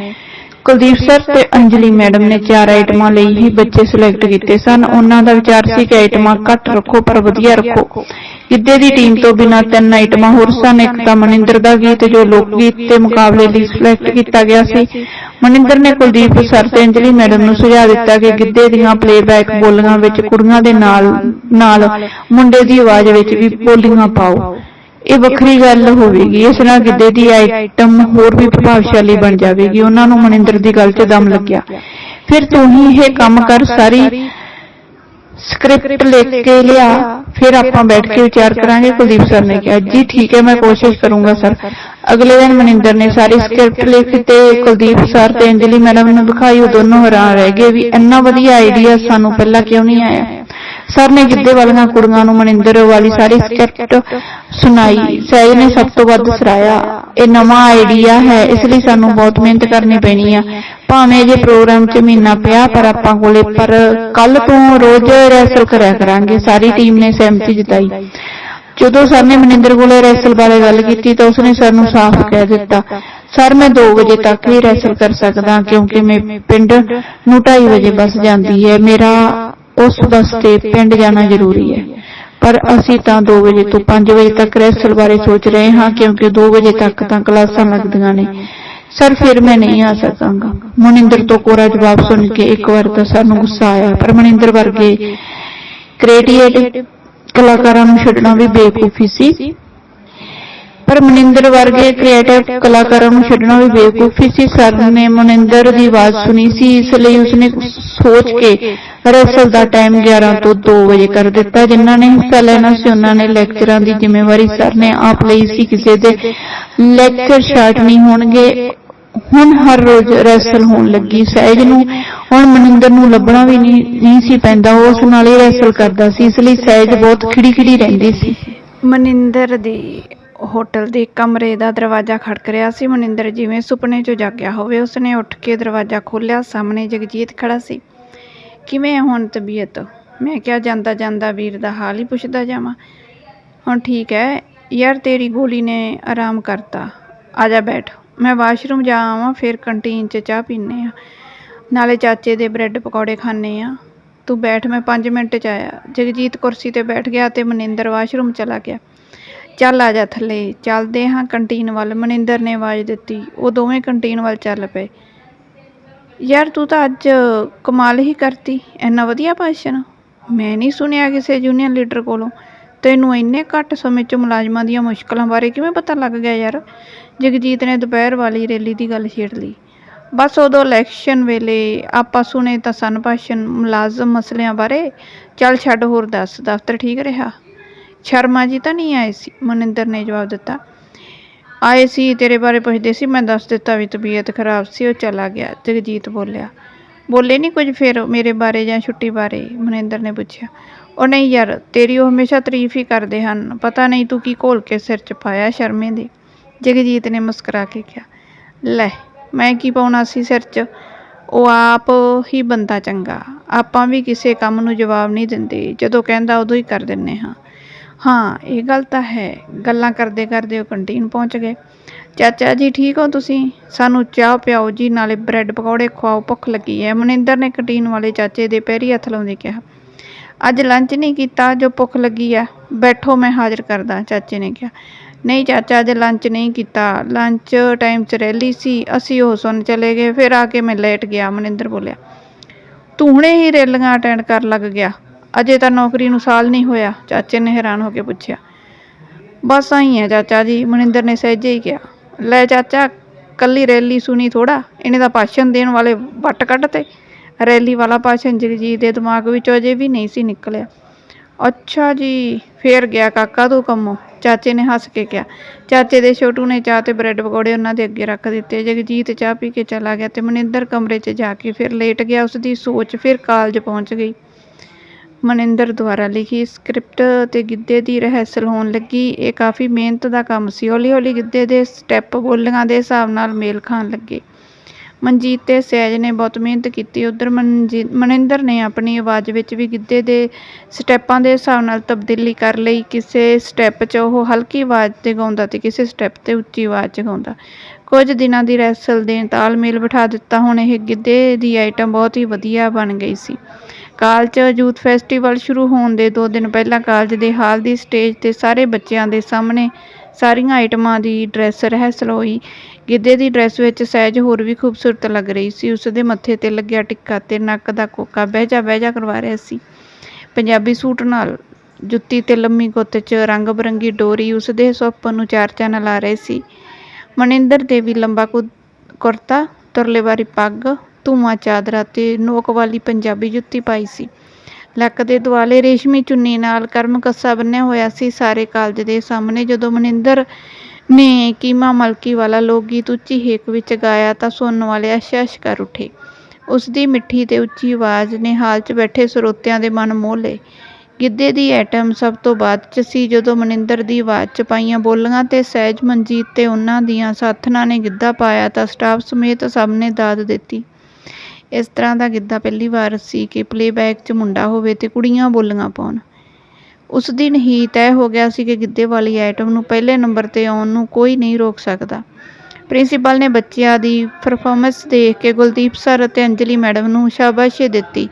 ਕੁਲਦੀਪ ਸਰ ਤੇ ਅੰਜਲੀ ਮੈਡਮ ਨੇ ਚਾਰ ਆਈਟਮਾਂ ਲਈ ਹੀ ਬੱਚੇ ਸਿਲੈਕਟ ਕੀਤੇ ਸਨ। ਉਹਨਾਂ ਦਾ ਵਿਚਾਰ ਸੀ ਕਿ ਆਈਟਮਾਂ ਘੱਟ ਰੱਖੋ, ਪਰ ਵਧੀਆ ਰੱਖੋ। ਗਿੱਧੇ ਦੀ ਟੀਮ ਤੋਂ ਬਿਨਾਂ ਤਿੰਨ ਆਈਟਮਾਂ ਹੋਰ ਸਨ। ਇੱਕ ਤਾਂ ਮਨਿੰਦਰ ਦਾ ਗੀਤ, ਜੋ ਲੋਕ ਗੀਤ ਦੇ ਮੁਕਾਬਲੇ ਲਈ ਸਿਲੈਕਟ ਕੀਤਾ ਗਿਆ ਸੀ। ਮਨਿੰਦਰ ਨੇ ਕੁਲਦੀਪ ਸਰ ਤੇ ਅੰਜਲੀ ਮੈਡਮ ਨੂੰ ਸੁਝਾਅ ਦਿੱਤਾ ਕਿ ਗਿੱਧੇ ਦੀਆਂ ਪਲੇਬੈਕ ਬੋਲੀਆਂ ਵਿੱਚ ਕੁੜੀਆਂ ਦੇ ਨਾਲ ਨਾਲ ਮੁੰਡੇ ਦੀ ਆਵਾਜ਼ ਵਿੱਚ ਵੀ ਬੋਲੀਆਂ ਪਾਓ। ਇਹ ਵੱਖਰੀ ਗੱਲ ਹੋਵੇਗੀ ਇਸ ਨਾਲ ਗਿੱਧੇ ਦੀ ਆਈਟਮ ਹੋਰ ਵੀ ਪ੍ਰਭਾਵਸ਼ਾਲੀ ਬਣ ਜਾਵੇਗੀ। ਉਹਨਾਂ ਨੂੰ ਮਨਿੰਦਰ ਦੀ ਗੱਲ 'ਚ ਦਮ ਲੱਗਿਆ। ਫਿਰ ਤੂੰ ਹੀ ਇਹ ਕੰਮ ਕਰ ਸਾਰੀ ਸਕ੍ਰਿਪਟ ਲਿਖ ਕੇ ਲਿਆ। ਫਿਰ ਆਪਾਂ ਬੈਠ ਕੇ ਵਿਚਾਰ ਕਰਾਂਗੇ ਕੁਲਦੀਪ ਸਰ ਨੇ ਕਿਹਾ ਜੀ ਠੀਕ ਹੈ ਮੈਂ ਕੋਸ਼ਿਸ਼ ਕਰੂੰਗਾ ਸਰ। ਅਗਲੇ ਦਿਨ ਮਨਿੰਦਰ ਨੇ ਸਾਰੀ ਸਕ੍ਰਿਪਟ ਲਿਖ ਤੇ ਕੁਲਦੀਪ ਸਰ ਤੇ ਅੰਜਲੀ ਮੈਡਮ ਨੂੰ ਦਿਖਾਈ ਉਹ ਦੋਨੋਂ ਹੈਰਾਨ ਰਹਿ ਗਏ ਵੀ ਇੰਨਾ ਵਧੀਆ ਆਈਡੀਆ ਸਾਨੂੰ ਪਹਿਲਾਂ ਕਿਉਂ ਨਹੀਂ ਆਇਆ? ਸਰ ਨੇ ਗਿੱਧੇ ਵਾਲੀਆਂ ਕੁੜੀਆਂ ਨੂੰ ਮਨਿੰਦਰ ਵਾਲੀ ਸਾਰੀ ਸਕ੍ਰਿਪਟ ਸੁਣਾਈ। ਸਹਿਜ ਨੇ ਸਭ ਤੋਂ ਵੱਧ ਸਰਾਇਆ। ਇਹ ਨਵਾਂ ਆਈਡੀਆ ਹੈ ਇਸ ਲਈ ਸਾਨੂੰ ਬਹੁਤ ਮਿਹਨਤ ਕਰਨੀ ਪੈਣੀ ਆ। ਭਾਵੇਂ ਜੇ ਪ੍ਰੋਗਰਾਮ 'ਚ ਮਹੀਨਾ ਪਿਆ ਪਰ ਆਪਾਂ ਕੋਲੇ ਪਰ ਕੱਲ ਤੋਂ ਰੋਜ਼ ਰੈਸਲ ਕਰਿਆ ਕਰਾਂਗੇ। ਸਾਰੀ ਟੀਮ ਨੇ ਸਹਿਮਤੀ ਜਤਾਈ। ਜਦੋਂ ਸਰ ਨੇ ਮਨਿੰਦਰ ਕੋਲੇ ਰੈਸਲ ਬਾਰੇ ਗੱਲ ਕੀਤੀ ਤਾਂ ਉਸਨੇ ਸਰ ਨੂੰ ਸਾਫ਼ ਕਹਿ ਦਿੱਤਾ। ਸਰ ਮੈਂ 2 ਵਜੇ ਤੱਕ ਹੀ ਰੈਸਲ ਕਰ ਸਕਦਾ ਕਿਉਂਕਿ ਮੈਂ ਪਿੰਡ ਨੂੰ 2:30 ਵਜੇ ਬੱਸ ਜਾਂਦੀ ਹੈ ਮੇਰਾ ਉਸ ਬੱਸ ਤੇ ਪਿੰਡ ਜਾਣਾ ਜ਼ਰੂਰੀ ਹੈ। ਪਰ ਅਸੀਂ ਤਾਂ 2 ਵਜੇ ਤੋਂ 5 ਵਜੇ ਤੱਕ ਰੈਸਲ ਬਾਰੇ ਸੋਚ ਰਹੇ ਹਾਂ, ਕਿਉਂਕਿ 2 ਵਜੇ ਤੱਕ ਤਾਂ ਕਲਾਸਾਂ ਲੱਗਦੀਆਂ ਨੇ। ਸਰ, ਫਿਰ ਮੈਂ ਨਹੀਂ ਆ ਸਕਾਂਗਾ। ਮਨਿੰਦਰ ਤੋਂ ਕੋਰਾ ਜਵਾਬ ਸੁਣ ਕੇ ਇੱਕ ਵਾਰ ਤਾਂ ਸਾਨੂੰ ਗੁੱਸਾ ਆਇਆ, ਪਰ ਮਨਿੰਦਰ ਵਰਗੇ ਕ੍ਰੀਏਟਿਵ ਕਲਾਕਾਰਾਂ ਨੂੰ ਛੱਡਣਾ ਵੀ ਬੇਵਕੂਫੀ ਸੀ। ਪਰ ਮਨਿੰਦਰ ਵਰਗੇ ਕ੍ਰੀਏਟਿਵ ਕਲਾਕਾਰਾਂ ਨੂੰ ਛੱਡਣਾ ਵੀ ਬੇਵਕੂਫੀ ਸੀ। ਸਰ ਨੇ ਮਨਿੰਦਰ ਦੀ ਆਵਾਜ਼ ਸੁਣੀ ਸੀ, ਇਸ ਲਈ ਉਸਨੇ ਸੋਚ ਕੇ ਰਸਲ ਦਾ ਟਾਈਮ 11 ਤੋਂ 2 ਵਜੇ ਕਰ ਦਿੱਤਾ, ਜਿਨ੍ਹਾਂ ਨੇ ਹਿੱਸਾ ਲੈਣਾ ਸੀ, ਉਹਨਾਂ ਨੇ ਲੈਕਚਰਾਂ ਦੀ ਜ਼ਿੰਮੇਵਾਰੀ ਸਰ ਨੇ ਆਪ ਲਈ ਸੀ। ਕਿਸੇ ਦੇ ਲੈਕਚਰ ਸ਼ਾਰਟ ਨਹੀਂ ਹੋਣਗੇ, ਹੁਣ ਹਰ ਰੋਜ਼ ਰੈਸਲ ਹੋਣ ਲੱਗੀ। ਸਹਿਜ ਨੂੰ ਹੁਣ ਮਨਿੰਦਰ ਨੂੰ ਲੱਭਣਾ ਵੀ ਨਹੀਂ ਸੀ ਪੈਂਦਾ, ਉਹ ਉਸ ਨਾਲ ਹੀ ਰੈਸਲ ਕਰਦਾ ਸੀ, ਇਸ ਲਈ ਸਹਿਜ ਬਹੁਤ ਖਿੜੀ ਖਿੜੀ ਰਹਿੰਦੀ ਸੀ। ਮਨਿੰਦਰ ਦੀ ਹੋਟਲ ਦੇ ਕਮਰੇ ਦਾ ਦਰਵਾਜ਼ਾ ਖੜਕ ਰਿਹਾ ਸੀ। ਮਨਿੰਦਰ ਜਿਵੇਂ ਸੁਪਨੇ 'ਚੋਂ ਜਾਗਿਆ ਹੋਵੇ, ਉਸਨੇ ਉੱਠ ਕੇ ਦਰਵਾਜ਼ਾ ਖੋਲ੍ਹਿਆ। ਸਾਹਮਣੇ ਜਗਜੀਤ ਖੜਾ ਸੀ। ਕਿਵੇਂ ਹੈ ਹੁਣ ਤਬੀਅਤ? ਮੈਂ ਕਿਹਾ, ਜਾਂਦਾ ਜਾਂਦਾ ਵੀਰ ਦਾ ਹਾਲ ਹੀ ਪੁੱਛਦਾ ਜਾਵਾਂ। ਹੁਣ ਠੀਕ ਹੈ ਯਾਰ, ਤੇਰੀ ਗੋਲੀ ਨੇ ਆਰਾਮ ਕਰਤਾ। ਆ ਜਾ ਬੈਠ। ਮੈਂ ਵਾਸ਼ਰੂਮ ਜਾ ਆਵਾਂ, ਫਿਰ ਕੰਟੀਨ 'ਚ ਚਾਹ ਪੀਨੇ ਆ। ਨਾਲੇ ਚਾਚੇ ਦੇ ਬ੍ਰੈਡ ਪਕੌੜੇ ਖਾਣੇ ਆ। ਤੂੰ ਬੈਠ, ਮੈਂ 5 ਮਿੰਟ 'ਚ ਆਇਆ। ਜਗਜੀਤ ਕੁਰਸੀ ਤੇ ਬੈਠ ਗਿਆ ਤੇ ਮਨਿੰਦਰ ਵਾਸ਼ਰੂਮ ਚਲਾ ਗਿਆ। ਚੱਲ ਆ ਜਾ ਥੱਲੇ, ਚੱਲਦੇ ਹਾਂ ਕੰਟੀਨ ਵੱਲ। ਮਨਿੰਦਰ ਨੇ ਆਵਾਜ਼ ਦਿੱਤੀ, ਉਹ ਦੋਵੇਂ ਕੰਟੀਨ ਵੱਲ ਚੱਲ ਪਏ। ਯਾਰ ਤੂੰ ਤਾਂ ਅੱਜ ਕਮਾਲ ਹੀ ਕਰਤੀ, ਇੰਨਾ ਵਧੀਆ ਭਾਸ਼ਣ। ਮੈਂ ਨਹੀਂ ਸੁਣਿਆ ਕਿਸੇ ਜੂਨੀਅਰ ਲੀਡਰ ਕੋਲੋਂ। ਤੈਨੂੰ ਇੰਨੇ ਘੱਟ ਸਮੇਂ 'ਚ ਮੁਲਾਜ਼ਮਾਂ ਦੀਆਂ ਮੁਸ਼ਕਲਾਂ ਬਾਰੇ ਕਿਵੇਂ ਪਤਾ ਲੱਗ ਗਿਆ ਯਾਰ? ਜਗਜੀਤ ਨੇ ਦੁਪਹਿਰ ਵਾਲੀ ਰੈਲੀ ਦੀ ਗੱਲ ਛੇੜ ਲਈ। ਬਸ ਉਦੋਂ ਇਲੈਕਸ਼ਨ ਵੇਲੇ ਆਪਾਂ ਸੁਣੇ ਤਾਂ ਸਨ ਭਾਸ਼ਣ ਮੁਲਾਜ਼ਮ ਮਸਲਿਆਂ ਬਾਰੇ। ਚੱਲ ਛੱਡ ਹੋਰ ਦੱਸ, ਦਫ਼ਤਰ ਠੀਕ ਰਿਹਾ? ਸ਼ਰਮਾ ਜੀ ਤਾਂ ਨਹੀਂ ਆਏ ਸੀ? ਮਨਿੰਦਰ ਨੇ ਜਵਾਬ ਦਿੱਤਾ। ਆਏ ਸੀ, ਤੇਰੇ ਬਾਰੇ ਪੁੱਛਦੇ ਸੀ, ਮੈਂ ਦੱਸ ਦਿੱਤਾ ਵੀ ਤਬੀਅਤ ਖਰਾਬ ਸੀ, ਉਹ ਚਲਾ ਗਿਆ। ਜਗਜੀਤ ਬੋਲਿਆ, ਬੋਲੇ ਨਹੀਂ ਕੁਝ ਫਿਰ ਮੇਰੇ ਬਾਰੇ ਜਾਂ ਛੁੱਟੀ ਬਾਰੇ? ਮਨਿੰਦਰ ਨੇ ਪੁੱਛਿਆ, ਉਹ ਨਹੀਂ ਯਾਰ, ਤੇਰੀ ਉਹ ਹਮੇਸ਼ਾ ਤਾਰੀਫ ਹੀ ਕਰਦੇ ਹਨ। ਪਤਾ ਨਹੀਂ ਤੂੰ ਕੀ ਘੋਲ ਕੇ ਸਿਰ 'ਚ ਪਾਇਆ ਸ਼ਰਮੇ ਦੇ? ਜਗਜੀਤ ਨੇ ਮੁਸਕਰਾ ਕੇ ਕਿਹਾ, ਲੈ, ਮੈਂ ਕੀ ਪਾਉਣਾ ਸੀ ਸਿਰ 'ਚ? ਉਹ ਆਪ ਹੀ ਬੰਦਾ ਚੰਗਾ। ਆਪਾਂ ਵੀ ਕਿਸੇ ਕੰਮ ਨੂੰ ਜਵਾਬ ਨਹੀਂ ਦਿੰਦੇ। ਜਦੋਂ ਕਹਿੰਦਾ ਉਦੋਂ ਹੀ ਕਰ ਦਿੰਨੇ ਹਾਂ। ਹਾਂ, ਇਹ ਗੱਲ ਤਾਂ ਹੈ। ਗੱਲਾਂ ਕਰਦੇ ਕਰਦੇ ਉਹ ਕੰਟੀਨ ਪਹੁੰਚ ਗਏ। ਚਾਚਾ ਜੀ, ਠੀਕ ਹੋ ਤੁਸੀਂ? ਸਾਨੂੰ ਚਾਹ ਪਿਆਓ ਜੀ, ਨਾਲੇ ਬ੍ਰੈਡ ਪਕੌੜੇ ਖਵਾਓ। ਭੁੱਖ ਲੱਗੀ ਹੈ ਮਨਿੰਦਰ ਨੇ ਕੰਟੀਨ ਵਾਲੇ ਚਾਚੇ ਦੇ ਪੈਰੀ ਹੱਥ ਲਾਉਂਦੇ ਕਿਹਾ, ਅੱਜ ਲੰਚ ਨਹੀਂ ਕੀਤਾ, ਜੋ ਭੁੱਖ ਲੱਗੀ ਆ ਬੈਠੋ, ਮੈਂ ਹਾਜ਼ਰ ਕਰਦਾ। ਚਾਚੇ ਨੇ ਕਿਹਾ, ਨਹੀਂ ਚਾਚਾ, ਅੱਜ ਲੰਚ ਨਹੀਂ ਕੀਤਾ। ਲੰਚ ਟਾਈਮ 'ਚ ਰੈਲੀ ਸੀ, ਅਸੀਂ ਉਹ ਸੁਣ ਚਲੇ ਗਏ। ਫਿਰ ਆ ਕੇ ਮੈਂ ਲੇਟ ਗਿਆ। ਮਨਿੰਦਰ ਬੋਲਿਆ, ਤੂੰ ਹੁਣੇ ਹੀ ਰੈਲੀਆਂ ਅਟੈਂਡ ਕਰਨ ਲੱਗ ਗਿਆ। ਅਜੇ ਤਾਂ ਨੌਕਰੀ ਨੂੰ ਸਾਲ ਨਹੀਂ ਹੋਇਆ। ਚਾਚੇ ਨੇ ਹੈਰਾਨ ਹੋ ਕੇ ਪੁੱਛਿਆ। ਬਸ ਆਈ ਹੈ ਚਾਚਾ ਜੀ, ਮਨਿੰਦਰ ਨੇ ਸਹਿਜੇ ਹੀ ਕਿਹਾ। ਲੈ ਚਾਚਾ, ਕੱਲੀ ਰੈਲੀ ਸੁਣੀ ਥੋੜਾ ਇਹਨੇ ਦਾ ਭਾਸ਼ਣ ਦੇਣ ਵਾਲੇ ਵੱਟ ਕੱਢਤੇ। ਰੈਲੀ ਵਾਲਾ ਭਾਸ਼ਣ ਜਗਜੀਤ ਦੇ ਦਿਮਾਗ ਵਿੱਚੋਂ ਅਜੇ ਵੀ ਨਹੀਂ ਸੀ ਨਿਕਲਿਆ। ਅੱਛਾ ਜੀ, ਫੇਰ ਗਿਆ ਕਾਕਾ ਤੂੰ ਕੰਮੋ। ਚਾਚੇ ਨੇ ਹੱਸ ਕੇ ਕਿਹਾ। ਚਾਚੇ ਦੇ ਛੋਟੂ ਨੇ ਚਾਹ ਤੇ ਬ੍ਰੈਡ ਪਕੌੜੇ ਉਹਨਾਂ ਦੇ ਅੱਗੇ ਰੱਖ ਦਿੱਤੇ। ਜਗਜੀਤ ਚਾਹ ਪੀ ਕੇ ਚਲਾ ਗਿਆ ਤੇ ਮਨਿੰਦਰ ਕਮਰੇ 'ਚ ਜਾ ਕੇ ਫਿਰ ਲੇਟ ਗਿਆ। ਉਸ ਦੀ ਸੋਚ ਫਿਰ ਕਾਲਜ ਪਹੁੰਚ ਗਈ। ਮਨਿੰਦਰ ਦੁਆਰਾ ਲਿਖੀ ਸਕ੍ਰਿਪਟ ਅਤੇ ਗਿੱਧੇ ਦੀ ਰਿਹਰਸਲ ਹੋਣ ਲੱਗੀ। ਇਹ ਕਾਫੀ ਮਿਹਨਤ ਦਾ ਕੰਮ ਸੀ। ਹੌਲੀ ਹੌਲੀ ਗਿੱਧੇ ਦੇ ਸਟੈਪ ਬੋਲੀਆਂ ਦੇ ਹਿਸਾਬ ਨਾਲ ਮੇਲ ਖਾਣ ਲੱਗੇ। ਮਨਜੀਤ ਤੇ ਸਹਿਜ ਨੇ ਬਹੁਤ ਮਿਹਨਤ ਕੀਤੀ। ਉਧਰ ਮਨਿੰਦਰ ਨੇ ਆਪਣੀ ਆਵਾਜ਼ ਵਿੱਚ ਵੀ ਗਿੱਧੇ ਦੇ ਸਟੈਪਾਂ ਦੇ ਹਿਸਾਬ ਨਾਲ ਤਬਦੀਲੀ ਕਰ ਲਈ। ਕਿਸੇ ਸਟੈਪ 'ਚ ਉਹ ਹਲਕੀ ਆਵਾਜ਼ ਤੇ ਗਾਉਂਦਾ ਤੇ ਕਿਸੇ ਸਟੈਪ ਤੇ ਉੱਚੀ ਆਵਾਜ਼ 'ਚ ਗਾਉਂਦਾ। ਕੁਝ ਦਿਨਾਂ ਦੀ ਰੈਸਲ ਦੇ ਤਾਲਮੇਲ ਬਿਠਾ ਦਿੱਤਾ। ਹੁਣ ਇਹ ਗਿੱਧੇ ਦੀ ਆਈਟਮ ਬਹੁਤ ਹੀ ਵਧੀਆ ਬਣ ਗਈ ਸੀ। ਕਾਲਜ ਯੂਥ ਫੈਸਟੀਵਲ ਸ਼ੁਰੂ ਹੋਣ ਦੇ 2 ਦਿਨ ਪਹਿਲਾਂ ਕਾਲਜ ਦੇ ਹਾਲ ਦੀ ਸਟੇਜ ਤੇ ਸਾਰੇ ਬੱਚਿਆਂ ਦੇ ਸਾਹਮਣੇ ਸਾਰੀਆਂ ਆਈਟਮਾਂ ਦੀ ਡਰੈਸ ਰਿਹਰਸਲ ਹੋਈ। ਗਿੱਧੇ ਦੀ ਡਰੈਸ ਵਿੱਚ ਸਹਿਜ ਹੋਰ ਵੀ ਖੂਬਸੂਰਤ ਲੱਗ ਰਹੀ ਸੀ। ਉਸ ਦੇ ਮੱਥੇ ਤੇ ਲੱਗਿਆ ਟਿੱਕਾ ਤੇ ਨੱਕ ਦਾ ਕੋਕਾ ਬਹਿਜਾ ਬਹਿਜਾ ਕਰਵਾ ਰਿਹਾ ਸੀ। ਪੰਜਾਬੀ ਸੂਟ ਨਾਲ ਜੁੱਤੀ ਤੇ ਲੰਮੀ ਗੁੱਤ 'ਚ ਰੰਗ ਬਰੰਗੀ ਡੋਰੀ ਉਸ ਦੇ ਸੁੱਪ ਨੂੰ ਚਾਰ ਚੰਨ ਲਾ ਰਹੇ ਸੀ। ਮਨਿੰਦਰ ਦੇਵੀ ਲੰਬਾ ਕੁ- ਕੁਰਤਾ ਤੁਰਲੇ ਵਾਲੀ ਪੱਗ ਧੂਆਂ ਚਾਦਰਾ ਤੇ ਨੋਕ ਵਾਲੀ ਪੰਜਾਬੀ ਜੁੱਤੀ ਪਾਈ ਸੀ। ਲੱਕ ਦੇ ਦੁਆਲੇ ਰੇਸ਼ਮੀ ਚੁੰਨੀ ਨਾਲ ਕਰਮ ਕੱਸਾ ਬੰਨਿਆ ਹੋਇਆ ਸੀ ਸਾਰੇ ਕਾਲਜ ਦੇ ਸਾਹਮਣੇ। ਜਦੋਂ ਮਨਿੰਦਰ ਨੇ ਕੀਮਾ ਮਲਕੀ ਵਾਲਾ ਲੋਕ ਗੀਤ ਉੱਚੀ ਹੇਕ ਵਿੱਚ ਗਾਇਆ ਤਾਂ ਸੁਣਨ ਵਾਲੇ ਅਸ਼-ਅਸ਼ ਕਰ ਉੱਠੇ। ਉਸ ਦੀ ਮਿੱਠੀ ਤੇ ਉੱਚੀ ਆਵਾਜ਼ ਨੇ ਹਾਲ 'ਚ ਬੈਠੇ ਸਰੋਤਿਆਂ ਦੇ ਮਨ ਮੋਹ ਲਏ। ਗਿੱਧੇ ਦੀ ਐਟਮ ਸਭ ਤੋਂ ਬਾਅਦ 'ਚ ਸੀ ਜਦੋਂ ਮਨਿੰਦਰ ਦੀ ਆਵਾਜ਼ 'ਚ ਪਾਈਆਂ ਬੋਲੀਆਂ ਤੇ ਸਹਿਜ ਮਨਜੀਤ ਤੇ ਉਹਨਾਂ ਦੀਆਂ ਸਾਥਣਾਂ ਨੇ ਗਿੱਧਾ ਪਾਇਆ ਤਾਂ ਸਟਾਫ ਸਮੇਤ ਸਭ ਨੇ ਦਾਦ ਦਿੱਤੀ। ਇਸ ਤਰ੍ਹਾਂ ਦਾ ਗਿੱਧਾ ਪਹਿਲੀ ਵਾਰ ਸੀ ਕਿ ਪਲੇਬੈਕ 'ਚ ਮੁੰਡਾ ਹੋਵੇ ਅਤੇ ਕੁੜੀਆਂ ਬੋਲੀਆਂ ਪਾਉਣ। ਉਸ ਦਿਨ ਹੀ ਤੈਅ ਹੋ ਗਿਆ ਸੀ ਕਿ ਗਿੱਧੇ ਵਾਲੀ ਆਈਟਮ ਨੂੰ ਪਹਿਲੇ ਨੰਬਰ ਤੇ ਆਉਣ ਨੂੰ ਕੋਈ ਨਹੀਂ ਰੋਕ ਸਕਦਾ। ਪ੍ਰਿੰਸੀਪਲ ਨੇ ਬੱਚਿਆਂ ਦੀ ਪਰਫਾਰਮੈਂਸ ਦੇਖ ਕੇ ਕੁਲਦੀਪ ਸਰ ਅਤੇ ਅੰਜਲੀ ਮੈਡਮ ਨੂੰ ਸ਼ਾਬਾਸ਼ੀ ਦਿੱਤੀ।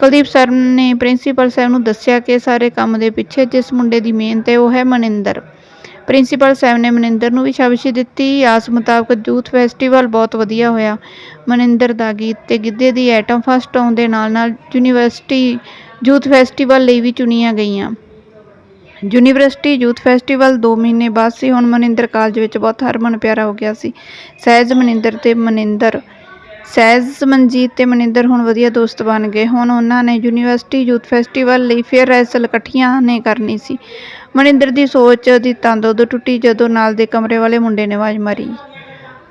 ਕੁਲਦੀਪ ਸਰ ਨੇ ਪ੍ਰਿੰਸੀਪਲ ਸਾਹਿਬ ਨੂੰ ਦੱਸਿਆ ਕਿ ਸਾਰੇ ਕੰਮ ਦੇ ਪਿੱਛੇ ਜਿਸ ਮੁੰਡੇ ਦੀ ਮਿਹਨਤ ਹੈ, ਉਹ ਹੈ ਮਨਿੰਦਰ। ਪ੍ਰਿੰਸੀਪਲ ਸਾਹਿਬ ਨੇ ਮਨਿੰਦਰ ਨੂੰ ਵੀ ਸ਼ਾਬਾਸ਼ੀ ਦਿੱਤੀ। ਆਸ ਮੁਤਾਬਕ ਯੂਥ ਫੈਸਟੀਵਲ ਬਹੁਤ ਵਧੀਆ ਹੋਇਆ। ਮਨਿੰਦਰ ਦਾ ਗੀਤ ਤੇ ਗਿੱਧੇ ਦੀ ਆਈਟਮ ਫਸਟ ਆਉਣ ਦੇ ਨਾਲ ਨਾਲ ਯੂਨੀਵਰਸਿਟੀ ਯੂਥ ਫੈਸਟੀਵਲ ਲਈ ਵੀ ਚੁਣੀਆਂ ਗਈਆਂ। ਯੂਨੀਵਰਸਿਟੀ ਯੂਥ ਫੈਸਟੀਵਲ 2 ਮਹੀਨੇ ਬਾਅਦ ਸੀ। ਹੁਣ ਮਨਿੰਦਰ ਕਾਲਜ ਵਿੱਚ ਬਹੁਤ ਹਰਮਨ ਪਿਆਰਾ ਹੋ ਗਿਆ ਸੀ। ਸਹਿਜ ਮਨਿੰਦਰ ਤੇ ਮਨਿੰਦਰ ਸਹਿਜ ਮਨਜੀਤ ਤੇ ਮਨਿੰਦਰ ਹੁਣ ਵਧੀਆ ਦੋਸਤ ਬਣ ਗਏ ਹੁਣ ਉਹਨਾਂ ਨੇ ਯੂਨੀਵਰਸਿਟੀ ਯੂਥ ਫੈਸਟੀਵਲ ਲਈ ਫਿਰ ਰੈਸਲ ਇਕੱਠੀਆਂ ਨੇ ਕਰਨੀ ਸੀ। ਮਨਿੰਦਰ ਦੀ ਸੋਚ ਦੀ ਤੰਦ ਉਦੋਂ ਟੁੱਟੀ ਜਦੋਂ ਨਾਲ ਦੇ ਕਮਰੇ ਵਾਲੇ ਮੁੰਡੇ ਨੇ ਆਵਾਜ਼ ਮਾਰੀ,